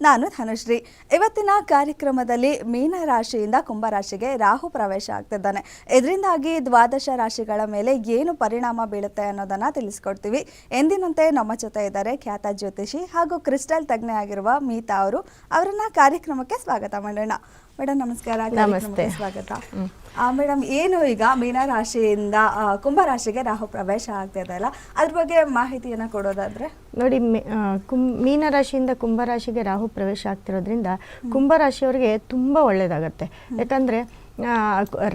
ನಾನು ಧನುಶ್ರೀ. ಇವತ್ತಿನ ಕಾರ್ಯಕ್ರಮದಲ್ಲಿ ಮೀನ ರಾಶಿಯಿಂದ ಕುಂಭರಾಶಿಗೆ ರಾಹು ಪ್ರವೇಶ ಆಗ್ತಿದ್ದಾನೆ. ಇದರಿಂದಾಗಿ ದ್ವಾದಶ ರಾಶಿಗಳ ಮೇಲೆ ಏನು ಪರಿಣಾಮ ಬೀಳುತ್ತೆ ಅನ್ನೋದನ್ನ ತಿಳಿಸ್ಕೊಡ್ತೀವಿ. ಎಂದಿನಂತೆ ನಮ್ಮ ಜೊತೆ ಇದ್ದಾರೆ ಖ್ಯಾತ ಜ್ಯೋತಿಷಿ ಹಾಗೂ ಕ್ರಿಸ್ಟಲ್ ತಜ್ಞೆ ಆಗಿರುವ ಮೀತಾ ಅವರು. ಅವರನ್ನ ಕಾರ್ಯಕ್ರಮಕ್ಕೆ ಸ್ವಾಗತ ಮಾಡೋಣ. ಮೇಡಮ್ ನಮಸ್ಕಾರ. ನಮಸ್ತೆ. ಸ್ವಾಗತ. ಮೇಡಮ್ ಏನು ಈಗ ಮೀನ ರಾಶಿಯಿಂದ ಕುಂಭ ರಾಶಿಗೆ ರಾಹು ಪ್ರವೇಶ ಆಗ್ತಿದೆ ಅಲ್ಲ? ಅದ್ರ ಬಗ್ಗೆ ಮಾಹಿತಿಯನ್ನ ಕೊಡೋದಾದ್ರೆ? ನೋಡಿ ಮೀನ ರಾಶಿಯಿಂದ ಕುಂ ಮೀನರಾಶಿಯಿಂದ ಕುಂಭರಾಶಿಗೆ ರಾಹು ಪ್ರವೇಶ ಆಗ್ತಿರೋದ್ರಿಂದ ಕುಂಭರಾಶಿಯವರಿಗೆ ತುಂಬ ಒಳ್ಳೆಯದಾಗತ್ತೆ ಯಾಕಂದರೆ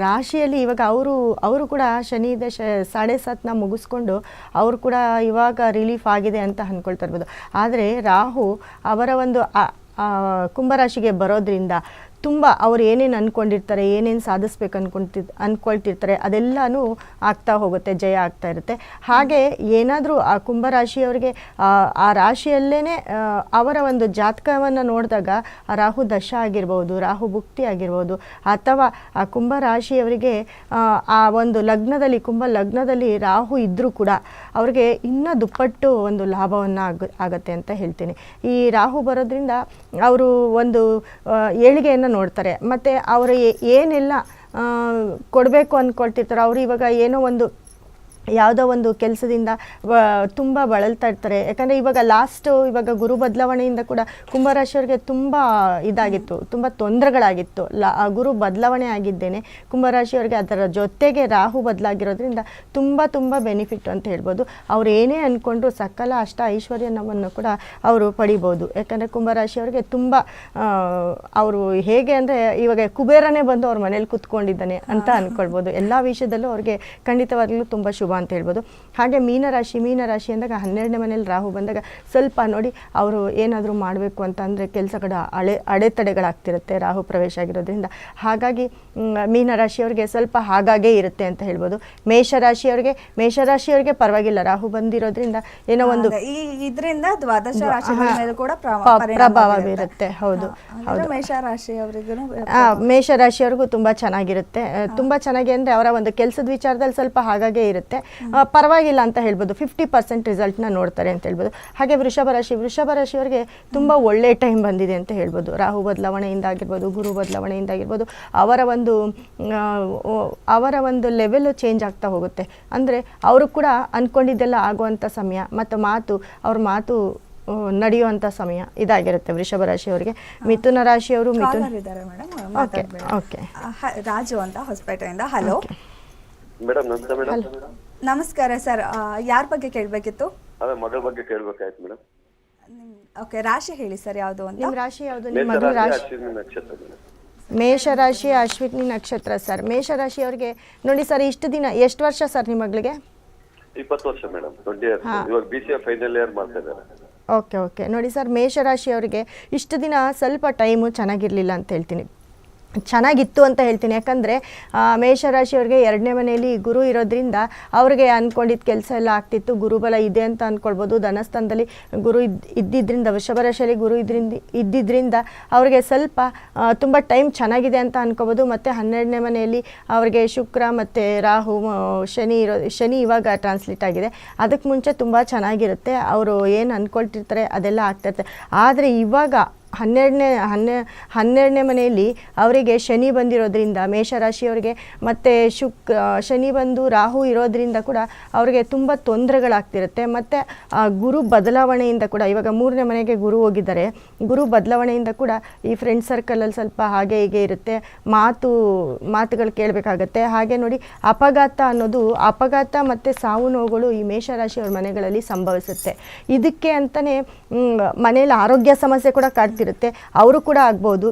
ರಾಶಿಯಲ್ಲಿ ಇವಾಗ ಅವರು ಅವರು ಕೂಡ ಶನಿ ದಶ ಸಾಡೆ ಸಾತ್ನ ಮುಗಿಸ್ಕೊಂಡು ಅವರು ಕೂಡ ಇವಾಗ ರಿಲೀಫ್ ಆಗಿದೆ ಅಂತ ಅಂದ್ಕೊಳ್ತಾ ಇರ್ಬೋದು. ಆದರೆ ರಾಹು ಅವರ ಒಂದು ಕುಂಭರಾಶಿಗೆ ಬರೋದ್ರಿಂದ ತುಂಬ ಅವ್ರು ಏನೇನು ಅಂದ್ಕೊಂಡಿರ್ತಾರೆ ಏನೇನು ಸಾಧಿಸ್ಬೇಕು ಅಂದ್ಕೊಂತಿ ಅಂದ್ಕೊಳ್ತಿರ್ತಾರೆ ಅದೆಲ್ಲನೂ ಆಗ್ತಾ ಹೋಗುತ್ತೆ ಜಯ ಆಗ್ತಾ ಇರುತ್ತೆ. ಹಾಗೆ ಏನಾದರೂ ಆ ಕುಂಭರಾಶಿಯವರಿಗೆ ಆ, ರಾಶಿಯಲ್ಲೇ ಅವರ ಒಂದು ಜಾತಕವನ್ನು ನೋಡಿದಾಗ ರಾಹು ದಶ ಆಗಿರ್ಬೋದು ರಾಹು ಭುಕ್ತಿ ಆಗಿರ್ಬೋದು ಅಥವಾ ಆ ಕುಂಭರಾಶಿಯವರಿಗೆ ಆ, ಒಂದು ಲಗ್ನದಲ್ಲಿ ಕುಂಭ ಲಗ್ನದಲ್ಲಿ ರಾಹು ಇದ್ದರೂ ಕೂಡ ಅವ್ರಿಗೆ ಇನ್ನೂ ದುಪ್ಪಟ್ಟು ಒಂದು ಲಾಭವನ್ನು ಆಗ ಆಗತ್ತೆ ಅಂತ ಹೇಳ್ತೀನಿ. ಈ ರಾಹು ಬರೋದ್ರಿಂದ ಅವರು ಒಂದು ಏಳಿಗೆಯನ್ನು ನೋಡ್ತಾರೆ. ಮತ್ತು ಅವರು ಏನೆಲ್ಲ ಕೊಡಬೇಕು ಅಂದ್ಕೊಳ್ತಿರ್ತಾರೆ. ಅವರು ಇವಾಗ ಏನೋ ಒಂದು ಯಾವುದೋ ಒಂದು ಕೆಲಸದಿಂದ ತುಂಬ ಬಳಲ್ತಾ ಇರ್ತಾರೆ. ಯಾಕಂದರೆ ಇವಾಗ ಲಾಸ್ಟು ಇವಾಗ ಗುರು ಬದಲಾವಣೆಯಿಂದ ಕೂಡ ಕುಂಭರಾಶಿಯವ್ರಿಗೆ ತುಂಬ ಇದಾಗಿತ್ತು ತುಂಬ ತೊಂದರೆಗಳಾಗಿತ್ತು. ಲಾ ಗುರು ಬದಲಾವಣೆ ಆಗಿದ್ದೇನೆ ಕುಂಭರಾಶಿಯವರಿಗೆ ಅದರ ಜೊತೆಗೆ ರಾಹು ಬದಲಾಗಿರೋದ್ರಿಂದ ತುಂಬ ತುಂಬ ಬೆನಿಫಿಟ್ ಅಂತ ಹೇಳ್ಬೋದು. ಅವ್ರು ಏನೇ ಅಂದ್ಕೊಂಡ್ರು ಸಕಲ ಅಷ್ಟ ಐಶ್ವರ್ಯನವನ್ನು ಕೂಡ ಅವರು ಪಡಿಬೋದು. ಯಾಕಂದರೆ ಕುಂಭರಾಶಿಯವರಿಗೆ ತುಂಬ ಅವರು ಹೇಗೆ ಅಂದರೆ ಇವಾಗ ಕುಬೇರನೇ ಬಂದು ಅವ್ರ ಮನೇಲಿ ಕುತ್ಕೊಂಡಿದ್ದಾನೆ ಅಂತ ಅಂದ್ಕೊಳ್ಬೋದು ಎಲ್ಲ ವಿಷಯದಲ್ಲೂ ಅವ್ರಿಗೆ ಖಂಡಿತವಾಗ್ಲೂ ತುಂಬ ಶುಭ ಅಂತ ಹೇಳ್ಬೋದು. ಹಾಗೆ ಮೀನರಾಶಿ ಮೀನರಾಶಿ ಅಂದಾಗ ಹನ್ನೆರಡನೇ ಮನೇಲಿ ರಾಹು ಬಂದಾಗ ಸ್ವಲ್ಪ ನೋಡಿ ಅವರು ಏನಾದರೂ ಮಾಡಬೇಕು ಅಂತ ಅಂದರೆ ಕಡೆ ಅಳೆ ಅಡೆತಡೆಗಳಾಗ್ತಿರುತ್ತೆ ರಾಹು ಪ್ರವೇಶ ಆಗಿರೋದ್ರಿಂದ. ಹಾಗಾಗಿ ಮೀನರಾಶಿಯವ್ರಿಗೆ ಸ್ವಲ್ಪ ಹಾಗಾಗೇ ಇರುತ್ತೆ ಅಂತ ಹೇಳ್ಬೋದು. ಮೇಷರಾಶಿಯವ್ರಿಗೆ ಮೇಷರಾಶಿಯವ್ರಿಗೆ ಪರವಾಗಿಲ್ಲ. ರಾಹು ಬಂದಿರೋದ್ರಿಂದ ಏನೋ ಒಂದು ಈ ಇದರಿಂದ ದ್ವಾದಶ ರಾಶಿ. ಕೂಡ ಪ್ರಭಾವ ಬೀರುತ್ತೆ. ಹೌದು ಹೌದು, ಮೇಷರಾಶಿಯವರಿಗೂ ಮೇಷರಾಶಿಯವ್ರಿಗೂ ತುಂಬ ಚೆನ್ನಾಗಿರುತ್ತೆ. ತುಂಬ ಚೆನ್ನಾಗಿ ಅಂದರೆ ಅವರ ಒಂದು ಕೆಲಸದ ವಿಚಾರದಲ್ಲಿ ಸ್ವಲ್ಪ ಹಾಗಾಗೇ ಇರುತ್ತೆ. ಪರವಾಗಿಲ್ಲ ಅಂತ ಹೇಳ್ಬೋದು. ಫಿಫ್ಟಿ ಪರ್ಸೆಂಟ್ ರಿಸಲ್ಟ್ನ ನೋಡ್ತಾರೆ ಅಂತ ಹೇಳ್ಬೋದು. ಹಾಗೆ ವೃಷಭ ರಾಶಿ ವೃಷಭ ರಾಶಿಯವರಿಗೆ ತುಂಬ ಒಳ್ಳೆ ಟೈಮ್ ಬಂದಿದೆ ಅಂತ ಹೇಳ್ಬೋದು. ರಾಹು ಬದಲಾವಣೆಯಿಂದ ಆಗಿರ್ಬೋದು ಗುರು ಬದಲಾವಣೆಯಿಂದ ಆಗಿರ್ಬೋದು ಅವರ ಒಂದು ಅವರ ಒಂದು ಲೆವೆಲ್ ಚೇಂಜ್ ಆಗ್ತಾ ಹೋಗುತ್ತೆ. ಅಂದರೆ ಅವರು ಕೂಡ ಅಂದ್ಕೊಂಡಿದ್ದೆಲ್ಲ ಆಗುವಂಥ ಸಮಯ ಮತ್ತು ಮಾತು ಅವ್ರ ಮಾತು ನಡೆಯುವಂಥ ಸಮಯ ಇದಾಗಿರುತ್ತೆ ವೃಷಭ ರಾಶಿಯವರಿಗೆ ಮಿಥುನ ರಾಶಿಯವರು ಮಿಥುನ ಇದ್ದಾರೆ ಮೇಡಮ್ ಓಕೆ ಓಕೆ. ರಾಜು ಅಂತ ಹೊಸಪೇಟೆಯಿಂದ ಹಲೋ ಮೇಡಮ್ ನಮಸ್ತೆ ಮೇಡಮ್. ನಮಸ್ಕಾರ ಸರ್ ಯಾರ ಬಗ್ಗೆ ಕೇಳಬೇಕಿತ್ತು? ಅದೇ ಮಗಳ ಬಗ್ಗೆ ಕೇಳಬೇಕಾಯ್ತು ಮೇಡಮ್. ಓಕೆ ರಾಶಿ ಹೇಳಿ ಸರ್ ಯಾವುದು ಅಂತ. ನಿಮ್ಮ ರಾಶಿ ಯಾವುದು? ನಿಮ್ಮ ಮೇಷ ಮಗಳ ರಾಶಿ? ರಾಶಿ ಅಶ್ವಿನಿ ನಕ್ಷತ್ರ ಸರ್ ಮೇಷರಾಶಿ ಅಶ್ವಿನಿ ನಕ್ಷತ್ರ ಸರ್. ಮೇಷರಾಶಿಯವರಿಗೆ ನೋಡಿ ಸರ್ ಇಷ್ಟು ದಿನ ಎಷ್ಟು ವರ್ಷ ಸರ್ ನಿಮ್ಮ ಮಗಳಿಗೆ? ಇಪ್ಪತ್ತು ವರ್ಷ ಮೇಡಮ್ ಟ್ವೆಂಟಿ ಇಯರ್ಸ್. ಇವಾಗ B C A final year ಮಾಡ್ತಾ ಇದ್ದಾರೆ. Okay okay. ನೋಡಿ ಸರ್ ಮೇಷರಾಶಿಯವರಿಗೆ ಇಷ್ಟು ದಿನ ಸ್ವಲ್ಪ ಟೈಮು ಚೆನ್ನಾಗಿರಲಿಲ್ಲ ಅಂತ ಹೇಳ್ತೀನಿ. ಚೆನ್ನಾಗಿತ್ತು ಅಂತ ಹೇಳ್ತೀನಿ. ಯಾಕಂದರೆ ಮೇಷರಾಶಿಯವ್ರಿಗೆ ಎರಡನೇ ಮನೆಯಲ್ಲಿ ಗುರು ಇರೋದ್ರಿಂದ ಅವ್ರಿಗೆ ಅಂದ್ಕೊಂಡಿದ್ದ ಕೆಲಸ ಎಲ್ಲ ಆಗ್ತಿತ್ತು. ಗುರುಬಲ ಇದೆ ಅಂತ ಅಂದ್ಕೊಳ್ಬೋದು ಧನಸ್ಥಾನದಲ್ಲಿ ಗುರು ಇದ್ ಇದ್ದಿದ್ದರಿಂದ ವೃಷಭ ರಾಶಿಯಲ್ಲಿ ಗುರು ಇದರಿಂದ ಇದ್ದಿದ್ದರಿಂದ ಅವ್ರಿಗೆ ಸ್ವಲ್ಪ ತುಂಬ ಟೈಮ್ ಚೆನ್ನಾಗಿದೆ ಅಂತ ಅನ್ಕೋಬೋದು ಮತ್ತು ಹನ್ನೆರಡನೇ ಮನೆಯಲ್ಲಿ ಅವ್ರಿಗೆ ಶುಕ್ರ ಮತ್ತು ರಾಹು ಶನಿ ಇರೋ, ಶನಿ ಇವಾಗ ಟ್ರಾನ್ಸ್ಲೇಟ್ ಆಗಿದೆ. ಅದಕ್ಕೆ ಮುಂಚೆ ತುಂಬ ಚೆನ್ನಾಗಿರುತ್ತೆ. ಅವರು ಏನು ಅಂದ್ಕೊಳ್ತಿರ್ತಾರೆ ಅದೆಲ್ಲ ಆಗ್ತಿರ್ತಾರೆ ಆದರೆ ಇವಾಗ ಹನ್ನೆರಡನೇ, ಹನ್ನೆ, ಹನ್ನೆರಡನೇ ಮನೆಯಲ್ಲಿ ಅವರಿಗೆ ಶನಿ ಬಂದಿರೋದ್ರಿಂದ, ಮೇಷರಾಶಿಯವರಿಗೆ, ಮತ್ತು ಶುಕ್ ಶನಿ ಬಂದು ರಾಹು ಇರೋದ್ರಿಂದ ಕೂಡ ಅವರಿಗೆ ತುಂಬ ತೊಂದರೆಗಳಾಗ್ತಿರುತ್ತೆ. ಮತ್ತು ಗುರು ಬದಲಾವಣೆಯಿಂದ ಕೂಡ, ಇವಾಗ ಮೂರನೇ ಮನೆಗೆ ಗುರು ಹೋಗಿದ್ದಾರೆ. ಗುರು ಬದಲಾವಣೆಯಿಂದ ಕೂಡ ಈ ಫ್ರೆಂಡ್ ಸರ್ಕಲಲ್ಲಿ ಸ್ವಲ್ಪ ಹಾಗೆ ಹೀಗೆ ಇರುತ್ತೆ. ಮಾತು, ಮಾತುಗಳು ಕೇಳಬೇಕಾಗತ್ತೆ. ಹಾಗೆ ನೋಡಿ, ಅಪಘಾತ ಅನ್ನೋದು, ಅಪಘಾತ ಮತ್ತು ಸಾವು ನೋವುಗಳು ಈ ಮೇಷರಾಶಿಯವ್ರ ಮನೆಗಳಲ್ಲಿ ಸಂಭವಿಸುತ್ತೆ. ಇದಕ್ಕೆ ಅಂತಲೇ ಮನೆಯಲ್ಲಿ ಆರೋಗ್ಯ ಸಮಸ್ಯೆ ಕೂಡ ಕಾಡ್ತಿರುತ್ತೆ. ಅವರು ಕೂಡ ಆಗ್ಬೋದು.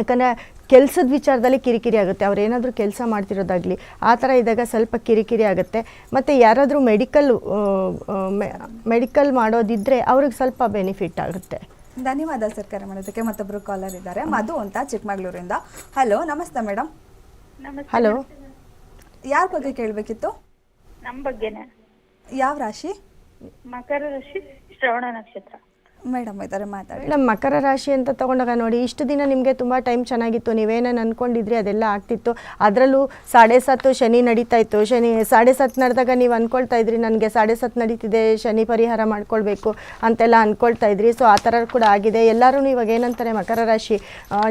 ಯಾಕಂದರೆ ಕೆಲಸದ ವಿಚಾರದಲ್ಲಿ ಕಿರಿಕಿರಿ ಆಗುತ್ತೆ. ಅವ್ರು ಏನಾದರೂ ಕೆಲಸ ಮಾಡ್ತಿರೋದಾಗಲಿ ಆ ಥರ ಇದ್ದಾಗ ಸ್ವಲ್ಪ ಕಿರಿಕಿರಿ ಆಗುತ್ತೆ. ಮತ್ತು ಯಾರಾದರೂ ಮೆಡಿಕಲ್ ಮೆಡಿಕಲ್ ಮಾಡೋದಿದ್ದರೆ ಅವ್ರಿಗೆ ಸ್ವಲ್ಪ ಬೆನಿಫಿಟ್ ಆಗುತ್ತೆ. ಧನ್ಯವಾದ ಸರ್ ಕರೆ ಮಾಡೋದಕ್ಕೆ. ಮತ್ತೊಬ್ಬರು ಕಾಲರ್ ಇದ್ದಾರೆ. ಮಧು ಅಂತ ಚಿಕ್ಕಮಗಳೂರಿಂದ. ಹಲೋ ನಮಸ್ತೆ ಮೇಡಮ್ ನಮಸ್ತೆ ಹಲೋ. ಯಾರ ಬಗ್ಗೆ ಕೇಳಬೇಕಿತ್ತು? ನಮ್ಮ ಬಗ್ಗೆನೇ. ಯಾವ ರಾಶಿ? ಮಕರ ರಾಶಿ ಶ್ರವಣ ನಕ್ಷತ್ರ. ಮೇಡಮ್ ಇದ್ದಾರೆ ಮಾತಾಡಿ. ಮೇಡಮ್, ಮಕರ ರಾಶಿ ಅಂತ ತಗೊಂಡಾಗ ನೋಡಿ, ಇಷ್ಟು ದಿನ ನಿಮಗೆ ತುಂಬ ಟೈಮ್ ಚೆನ್ನಾಗಿತ್ತು. ನೀವೇನೇನು ಅನ್ಕೊಂಡಿದ್ರಿ, ಅದೆಲ್ಲ ಆಗ್ತಿತ್ತು. ಅದರಲ್ಲೂ ಸಾಡೆ ಸತ್ತು ಶನಿ ನಡೀತಾ ಇತ್ತು. ಶನಿ, ಸಾಡೆ ಸತ್ತು ನಡೆದಾಗ ನೀವು ಅಂದ್ಕೊಳ್ತಾ ಇದ್ರಿ, ನನಗೆ ಸಾಡೆ ಸತ್ತು ನಡೀತಿದೆ, ಶನಿ ಪರಿಹಾರ ಮಾಡ್ಕೊಳ್ಬೇಕು ಅಂತೆಲ್ಲ ಅಂದ್ಕೊಳ್ತಾ ಇದ್ರಿ. ಸೊ ಆ ಥರ ಕೂಡ ಆಗಿದೆ. ಎಲ್ಲರೂ ಇವಾಗ ಏನಂತಾರೆ, ಮಕರ ರಾಶಿ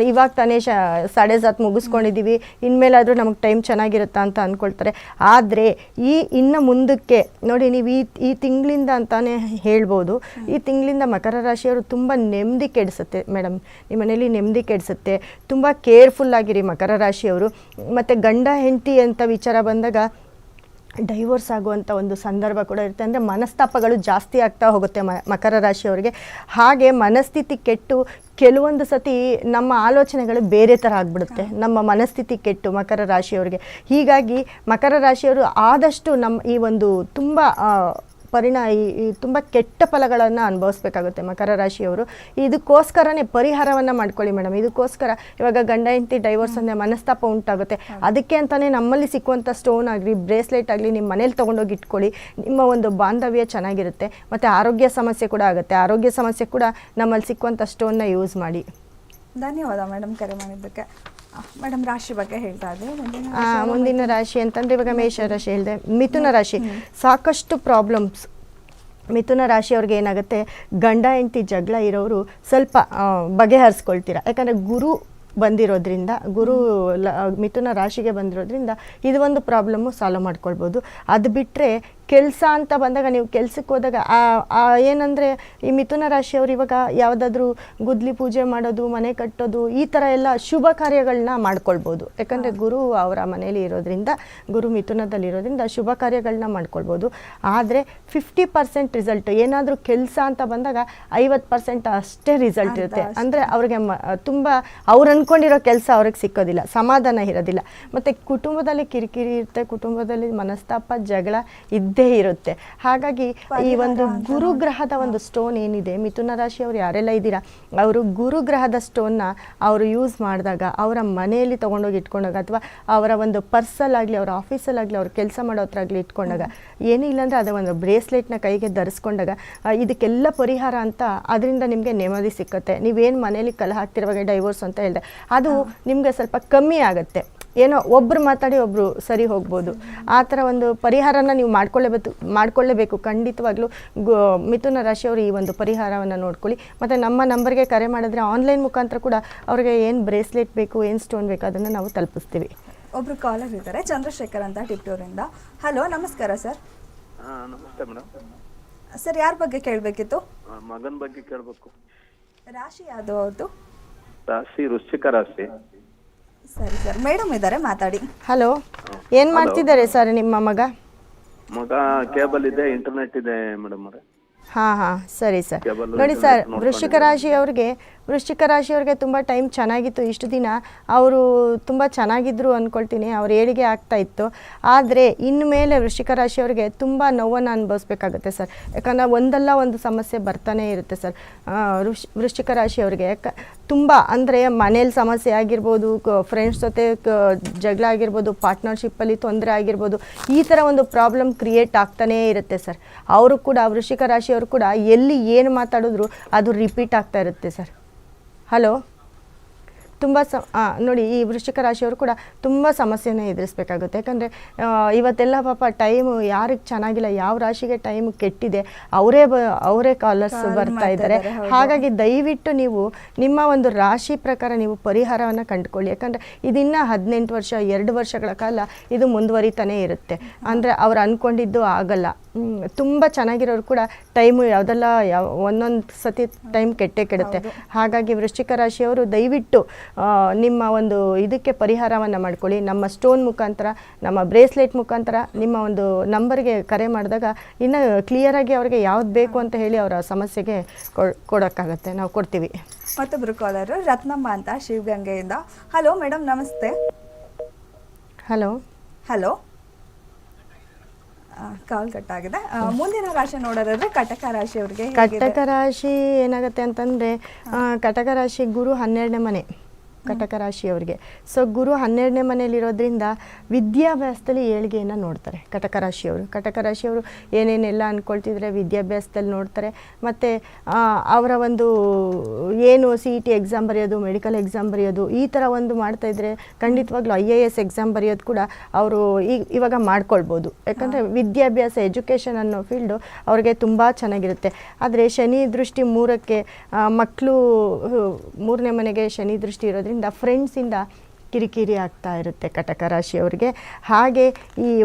ಇವಾಗ ತಾನೇ ಶ, ಸಾಡೆ ಸತ್ತು ಮುಗಿಸ್ಕೊಂಡಿದ್ದೀವಿ ಇನ್ಮೇಲಾದರೂ ನಮಗೆ ಟೈಮ್ ಚೆನ್ನಾಗಿರುತ್ತಾ ಅಂತ ಅಂದ್ಕೊಳ್ತಾರೆ ಆದರೆ, ಈ, ಇನ್ನು ಮುಂದಕ್ಕೆ, ನೋಡಿ, ನೀವು ಈ ಈ ತಿಂಗಳಿಂದ ಅಂತಾನೆ ಹೇಳ್ಬೋದು. ಈ ತಿಂಗಳಿಂದ ಮಕರ ರಾಶಿಯವರು ತುಂಬ ನೆಮ್ಮದಿ ಕೆಡಿಸುತ್ತೆ ಮೇಡಮ್. ನಿಮ್ಮ ಮನೇಲಿ ನೆಮ್ಮದಿ ಕೆಡಿಸುತ್ತೆ. ತುಂಬ ಕೇರ್ಫುಲ್ ಆಗಿರಿ ಮಕರ ರಾಶಿಯವರು. ಮತ್ತು ಗಂಡ ಹೆಂಡತಿ ಅಂತ ವಿಚಾರ ಬಂದಾಗ ಡೈವೋರ್ಸ್ ಆಗುವಂಥ ಒಂದು ಸಂದರ್ಭ ಕೂಡ ಇರುತ್ತೆ. ಅಂದರೆ ಮನಸ್ತಾಪಗಳು ಜಾಸ್ತಿ ಆಗ್ತಾ ಹೋಗುತ್ತೆ ಮಕರ ರಾಶಿಯವರಿಗೆ. ಹಾಗೆ ಮನಸ್ಥಿತಿ ಕೆಟ್ಟು ಕೆಲವೊಂದು ಸತಿ ನಮ್ಮ ಆಲೋಚನೆಗಳು ಬೇರೆ ಥರ ಆಗಿಬಿಡುತ್ತೆ. ನಮ್ಮ ಮನಸ್ಥಿತಿ ಕೆಟ್ಟು ಮಕರ ರಾಶಿಯವರಿಗೆ. ಹೀಗಾಗಿ ಮಕರ ರಾಶಿಯವರು ಆದಷ್ಟು ನಮ್ಮ ಈ ಒಂದು ತುಂಬ ಪರಿಣಾ ಈ ಈ ತುಂಬ ಕೆಟ್ಟ ಫಲಗಳನ್ನು ಅನುಭವಿಸ್ಬೇಕಾಗುತ್ತೆ ಮಕರ ರಾಶಿಯವರು. ಇದಕ್ಕೋಸ್ಕರನೇ ಪರಿಹಾರವನ್ನು ಮಾಡ್ಕೊಳ್ಳಿ ಮೇಡಮ್. ಇದಕ್ಕೋಸ್ಕರ ಇವಾಗ ಗಂಡ, ಹೆಂಡತಿ ಡೈವೋರ್ಸ್ ಅಂದರೆ ಮನಸ್ತಾಪ ಉಂಟಾಗುತ್ತೆ. ಅದಕ್ಕೆ ಅಂತಲೇ ನಮ್ಮಲ್ಲಿ ಸಿಕ್ಕುವಂಥ ಸ್ಟೋನ್ ಆಗಲಿ ಬ್ರೇಸ್ಲೆಟ್ ಆಗಲಿ ನಿಮ್ಮ ಮನೇಲಿ ತೊಗೊಂಡೋಗಿ ಇಟ್ಕೊಳ್ಳಿ. ನಿಮ್ಮ ಒಂದು ಬಾಂಧವ್ಯ ಚೆನ್ನಾಗಿರುತ್ತೆ. ಮತ್ತು ಆರೋಗ್ಯ ಸಮಸ್ಯೆ ಕೂಡ ಆಗುತ್ತೆ. ಆರೋಗ್ಯ ಸಮಸ್ಯೆ ಕೂಡ ನಮ್ಮಲ್ಲಿ ಸಿಕ್ಕುವಂಥ ಸ್ಟೋನ್ನ ಯೂಸ್ ಮಾಡಿ. ಧನ್ಯವಾದ ಮೇಡಮ್ ಕರೆ ಮಾಡಿದ್ದಕ್ಕೆ. ಮೇಡಮ್ ರಾಶಿ ಬಗ್ಗೆ ಹೇಳ್ತಾ ಇದ್ದೆ ಮುಂದಿನ ರಾಶಿ ಅಂತಂದ್ರೆ ಇವಾಗ ಮೇಷ ರಾಶಿ ಹೇಳಿದೆ. ಮಿಥುನ ರಾಶಿ. ಸಾಕಷ್ಟು ಪ್ರಾಬ್ಲಮ್ಸ್ ಮಿಥುನ ರಾಶಿ ಅವ್ರಿಗೆ ಏನಾಗುತ್ತೆ? ಗಂಡ ಹೆಂಡತಿ ಜಗಳ ಇರೋರು ಸ್ವಲ್ಪ ಬಗೆಹರಿಸ್ಕೊಳ್ತೀರಾ. ಯಾಕಂದರೆ ಗುರು ಬಂದಿರೋದ್ರಿಂದ ಗುರು ಮಿಥುನ ರಾಶಿಗೆ ಬಂದಿರೋದ್ರಿಂದ ಇದು ಒಂದು ಪ್ರಾಬ್ಲಮ್ಮು ಸಾಲ್ವ್ ಮಾಡ್ಕೊಳ್ಬೋದು. ಅದು ಬಿಟ್ಟರೆ ಕೆಲಸ ಅಂತ ಬಂದಾಗ ನೀವು ಕೆಲಸಕ್ಕೆ ಹೋದಾಗ ಏನಂದರೆ ಈ ಮಿಥುನ ರಾಶಿಯವರು ಇವಾಗ ಯಾವುದಾದ್ರೂ ಗುದ್ಲಿ ಪೂಜೆ ಮಾಡೋದು ಮನೆ ಕಟ್ಟೋದು ಈ ಥರ ಎಲ್ಲ ಶುಭ ಕಾರ್ಯಗಳನ್ನ ಮಾಡ್ಕೊಳ್ಬೋದು. ಯಾಕಂದರೆ ಗುರು ಅವರ ಮನೇಲಿ ಇರೋದ್ರಿಂದ ಗುರು ಮಿಥುನದಲ್ಲಿ ಇರೋದ್ರಿಂದ ಶುಭ ಕಾರ್ಯಗಳನ್ನ ಮಾಡ್ಕೊಳ್ಬೋದು. ಆದರೆ ಫಿಫ್ಟಿ ಪರ್ಸೆಂಟ್ ರಿಸಲ್ಟ್ ಏನಾದರೂ ಕೆಲಸ ಅಂತ ಬಂದಾಗ ಐವತ್ತು ಪರ್ಸೆಂಟ್ ಅಷ್ಟೇ ರಿಸಲ್ಟ್ ಇರುತ್ತೆ. ಅಂದರೆ ಅವ್ರಿಗೆ ಮ ತುಂಬ ಅವ್ರು ಅಂದ್ಕೊಂಡಿರೋ ಕೆಲಸ ಅವ್ರಿಗೆ ಸಿಕ್ಕೋದಿಲ್ಲ ಸಮಾಧಾನ ಇರೋದಿಲ್ಲ. ಮತ್ತು ಕುಟುಂಬದಲ್ಲಿ ಕಿರಿಕಿರಿ ಇರುತ್ತೆ ಕುಟುಂಬದಲ್ಲಿ ಮನಸ್ತಾಪ ಜಗಳ ಇದ್ದೇ ಇರುತ್ತೆ. ಹಾಗಾಗಿ ಈ ಒಂದು ಗುರುಗ್ರಹದ ಒಂದು ಸ್ಟೋನ್ ಏನಿದೆ ಮಿಥುನ ರಾಶಿಯವರು ಯಾರೆಲ್ಲ ಇದ್ದೀರಾ? ಅವರು ಗುರುಗ್ರಹದ ಸ್ಟೋನ್ನ ಅವರು ಯೂಸ್ ಮಾಡಿದಾಗ ಅವರ ಮನೆಯಲ್ಲಿ ತೊಗೊಂಡೋಗಿ ಇಟ್ಕೊಂಡಾಗ ಅಥವಾ ಅವರ ಒಂದು ಪರ್ಸಲ್ಲಾಗಲಿ ಅವರ ಆಫೀಸಲ್ಲಾಗಲಿ ಅವ್ರು ಕೆಲಸ ಮಾಡೋ ಹತ್ರಾಗಲಿ ಇಟ್ಕೊಂಡಾಗ ಏನೂ ಇಲ್ಲಾಂದರೆ ಅದೇ ಒಂದು ಬ್ರೇಸ್ಲೆಟ್ನ ಕೈಗೆ ಧರಿಸ್ಕೊಂಡಾಗ ಇದಕ್ಕೆಲ್ಲ ಪರಿಹಾರ ಅಂತ ಅದರಿಂದ ನಿಮಗೆ ನೆಮ್ಮದಿ ಸಿಕ್ಕತ್ತೆ. ನೀವೇನು ಮನೇಲಿ ಕಲ ಹಾಕ್ತಿರುವಾಗ ಡೈವೋರ್ಸ್ ಅಂತ ಹೇಳಿದೆ ಅದು ನಿಮಗೆ ಸ್ವಲ್ಪ ಕಮ್ಮಿ ಆಗುತ್ತೆ. ಏನೋ ಒಬ್ರು ಮಾತಾಡಿ ಒಬ್ರು ಸರಿ ಹೋಗ್ಬೋದು. ಆ ಥರ ಒಂದು ಪರಿಹಾರನ ನೀವು ಮಾಡ್ಕೊಳ್ಳೇಬೇಕು ಮಾಡ್ಕೊಳ್ಳೇಬೇಕು ಖಂಡಿತವಾಗ್ಲೂ ಗೋ ಮಿಥುನ ರಾಶಿಯವರು ಈ ಒಂದು ಪರಿಹಾರವನ್ನು ನೋಡ್ಕೊಳ್ಳಿ. ಮತ್ತು ನಮ್ಮ ನಂಬರ್ಗೆ ಕರೆ ಮಾಡಿದ್ರೆ ಆನ್ಲೈನ್ ಮುಖಾಂತರ ಕೂಡ ಅವ್ರಿಗೆ ಏನು ಬ್ರೇಸ್ಲೆಟ್ ಬೇಕು ಏನು ಸ್ಟೋನ್ ಬೇಕು ಅದನ್ನು ನಾವು ತಲುಪಿಸ್ತೀವಿ. ಒಬ್ರು ಕಾಲರ್ ಇದ್ದಾರೆ ಚಂದ್ರಶೇಖರ್ ಅಂತ ಟಿಪ್ಟೋರಿಂದ ಹಲೋ ನಮಸ್ಕಾರ ಸರ್. ನಮಸ್ತೆ ಮೇಡಮ್ ಸರ್ ಯಾರ ಬಗ್ಗೆ ಕೇಳಬೇಕಿತ್ತು? ಮಗನ ಬಗ್ಗೆ ಕೇಳಬೇಕು. ರಾಶಿ ಯಾವುದು ಅವ್ರದ್ದು ರಾಶಿ ವೃಶ್ಚಿಕ ರಾಶಿ. ಸರಿ ಸರ್. ಮೇಡಮ್ ಇದ್ದಾರೆ ಮಾತಾಡಿ. ಹಲೋ ಏನು ಮಾಡ್ತಿದ್ದಾರೆ ಸರ್ ನಿಮ್ಮ ಮಗ? ಮಗ ಕೇಬಲ್ ಇದೆ ಇಂಟರ್ನೆಟ್ ಇದೆ ಮೇಡಮ್ ಅವರೇ. ಹಾ ಹಾಂ. ಸರಿ ಸರ್. ನೋಡಿ ಸರ್ ವೃಶ್ಚಿಕ ರಾಶಿ ರಾಶಿಯವ್ರಿಗೆ ವೃಶ್ಚಿಕ ರಾಶಿಯವ್ರಿಗೆ ತುಂಬ ಟೈಮ್ ಚೆನ್ನಾಗಿತ್ತು. ಇಷ್ಟು ದಿನ ಅವರು ತುಂಬ ಚೆನ್ನಾಗಿದ್ರು ಅಂದ್ಕೊಳ್ತೀನಿ ಅವ್ರು ಏಳಿಗೆ ಆಗ್ತಾ ಇತ್ತು. ಆದರೆ ಇನ್ಮೇಲೆ ವೃಶ್ಚಿಕ ರಾಶಿಯವ್ರಿಗೆ ತುಂಬ ನೋವನ್ನು ಅನುಭವಿಸ್ಬೇಕಾಗುತ್ತೆ ಸರ್. ಯಾಕಂದರೆ ಒಂದಲ್ಲ ಒಂದು ಸಮಸ್ಯೆ ಬರ್ತಾನೆ ಇರುತ್ತೆ ಸರ್. ವೃಶ್ ವೃಶ್ಚಿಕ ರಾಶಿಯವ್ರಿಗೆ ಯಾಕ, ತುಂಬ ಅಂದರೆ ಮನೇಲಿ ಸಮಸ್ಯೆ ಆಗಿರ್ಬೋದು ಫ್ರೆಂಡ್ಸ್ ಜೊತೆ, ಕ- ಜಗಳ ಆಗಿರ್ಬೋದು ಪಾರ್ಟ್ನರ್ಶಿಪ್ಪಲ್ಲಿ ತೊಂದರೆ ಆಗಿರ್ಬೋದು, ಈ ಥರ ಒಂದು ಪ್ರಾಬ್ಲಮ್ ಕ್ರಿಯೇಟ್ ಆಗ್ತಾನೇ ಇರುತ್ತೆ ಸರ್. ಅವರು ಕೂಡ, ವೃಶ್ಚಿಕ ರಾಶಿಯವರು ಕೂಡ ಎಲ್ಲಿ ಏನು ಮಾತಾಡಿದ್ರು ಅದು ರಿಪೀಟ್ ಆಗ್ತಾ ಇರುತ್ತೆ ಸರ್. ಹಲೋ? ತುಂಬ ಸ ನೋಡಿ ಈ ವೃಶ್ಚಿಕ ರಾಶಿಯವರು ಕೂಡ ತುಂಬ ಸಮಸ್ಯೆನ ಎದುರಿಸಬೇಕಾಗುತ್ತೆ. ಯಾಕಂದರೆ ಇವತ್ತೆಲ್ಲ ಪಾಪ ಟೈಮು ಯಾರಿಗೆ ಚೆನ್ನಾಗಿಲ್ಲ ಯಾವ ರಾಶಿಗೆ ಟೈಮ್ ಕೆಟ್ಟಿದೆ ಅವರೇ ಬ ಅವರೇ ಕಾಲರ್ಸ್ ಬರ್ತಾ ಇದ್ದಾರೆ. ಹಾಗಾಗಿ ದಯವಿಟ್ಟು ನೀವು ನಿಮ್ಮ ಒಂದು ರಾಶಿ ಪ್ರಕಾರ ನೀವು ಪರಿಹಾರವನ್ನು ಕಂಡುಕೊಳ್ಳಿ. ಯಾಕಂದರೆ ಇದಿನ್ನೂ ಹದಿನೆಂಟು ವರ್ಷ ಎರಡು ವರ್ಷಗಳ ಕಾಲ ಇದು ಮುಂದುವರಿತಾನೇ ಇರುತ್ತೆ. ಅಂದರೆ ಅವ್ರು ಅಂದ್ಕೊಂಡಿದ್ದು ಆಗಲ್ಲ. ತುಂಬ ಚೆನ್ನಾಗಿರೋರು ಕೂಡ ಟೈಮು ಯಾವುದೆಲ್ಲ ಯಾವ ಒಂದೊಂದು ಸತಿ ಟೈಮ್ ಕೆಟ್ಟೇ ಕೆಡುತ್ತೆ. ಹಾಗಾಗಿ ವೃಶ್ಚಿಕ ರಾಶಿಯವರು ದಯವಿಟ್ಟು ನಿಮ್ಮ ಒಂದು ಇದಕ್ಕೆ ಪರಿಹಾರವನ್ನು ಮಾಡ್ಕೊಳ್ಳಿ. ನಮ್ಮ ಸ್ಟೋನ್ ಮುಖಾಂತರ ನಮ್ಮ ಬ್ರೇಸ್ಲೆಟ್ ಮುಖಾಂತರ ನಿಮ್ಮ ಒಂದು ನಂಬರ್ಗೆ ಕರೆ ಮಾಡಿದಾಗ ಇನ್ನು ಕ್ಲಿಯರಾಗಿ ಅವ್ರಿಗೆ ಯಾವ್ದು ಬೇಕು ಅಂತ ಹೇಳಿ ಅವರ ಸಮಸ್ಯೆಗೆ ಕೊ- ಕೊಡೋಕ್ಕಾಗತ್ತೆ. ನಾವು ಕೊಡ್ತೀವಿ. ಮತ್ತೊಬ್ಬರು ಕಾಲರು ರತ್ನಮ್ಮ ಅಂತ ಶಿವಗಂಗೆಯಿಂದ. ಹಲೋ ಮೇಡಮ್ ನಮಸ್ತೆ. ಹಲೋ ಹಲೋ ಕಾಲ್ ಕಟ್ ಆಗಿದೆ ಮುಂದಿನ ರಾಶಿ ನೋಡೋದಾದ್ರೆ ಕಟಕ ರಾಶಿಯವರಿಗೆ ಅವ್ರಿಗೆ ಕಟಕ ರಾಶಿ ಏನಾಗುತ್ತೆ ಅಂತಂದ್ರೆ ಕಟಕ ರಾಶಿ ಗುರು ಹನ್ನೆರಡನೇ ಮನೆ. ಕಟಕ ರಾಶಿಯವರಿಗೆ ಸೊ ಗುರು ಹನ್ನೆರಡನೇ ಮನೆಯಲ್ಲಿರೋದ್ರಿಂದ ವಿದ್ಯಾಭ್ಯಾಸದಲ್ಲಿ ಏಳಿಗೆಯನ್ನು ನೋಡ್ತಾರೆ ಕಟಕ ರಾಶಿಯವರು ಕಟಕ ರಾಶಿಯವರು ಏನೇನೆಲ್ಲ ಅಂದ್ಕೊಳ್ತಿದ್ರೆ ವಿದ್ಯಾಭ್ಯಾಸದಲ್ಲಿ ನೋಡ್ತಾರೆ. ಮತ್ತು ಅವರ ಒಂದು ಏನು ಸಿ ಇ ಟಿ ಎಕ್ಸಾಮ್ ಬರೆಯೋದು ಮೆಡಿಕಲ್ ಎಕ್ಸಾಮ್ ಬರೆಯೋದು ಈ ಥರ ಒಂದು ಮಾಡ್ತಾಯಿದ್ರೆ ಖಂಡಿತವಾಗ್ಲೂ ಐ ಎ ಎಸ್ ಎಕ್ಸಾಮ್ ಬರೆಯೋದು ಕೂಡ ಅವರು ಈಗ ಇವಾಗ ಮಾಡ್ಕೊಳ್ಬೋದು. ಯಾಕಂದರೆ ವಿದ್ಯಾಭ್ಯಾಸ ಎಜುಕೇಷನ್ ಅನ್ನೋ ಫೀಲ್ಡು ಅವ್ರಿಗೆ ತುಂಬ ಚೆನ್ನಾಗಿರುತ್ತೆ. ಆದರೆ ಶನಿ ದೃಷ್ಟಿ ಮೂರಕ್ಕೆ ಮಕ್ಕಳು ಮೂರನೇ ಮನೆಗೆ ಶನಿ ದೃಷ್ಟಿ ಇರೋದ್ರಿಂದ ಫ್ರೆಂಡ್ಸಿಂದ ಕಿರಿಕಿರಿ ಆಗ್ತಾ ಇರುತ್ತೆ ಕಟಕ ರಾಶಿಯವರಿಗೆ. ಹಾಗೆ ಈ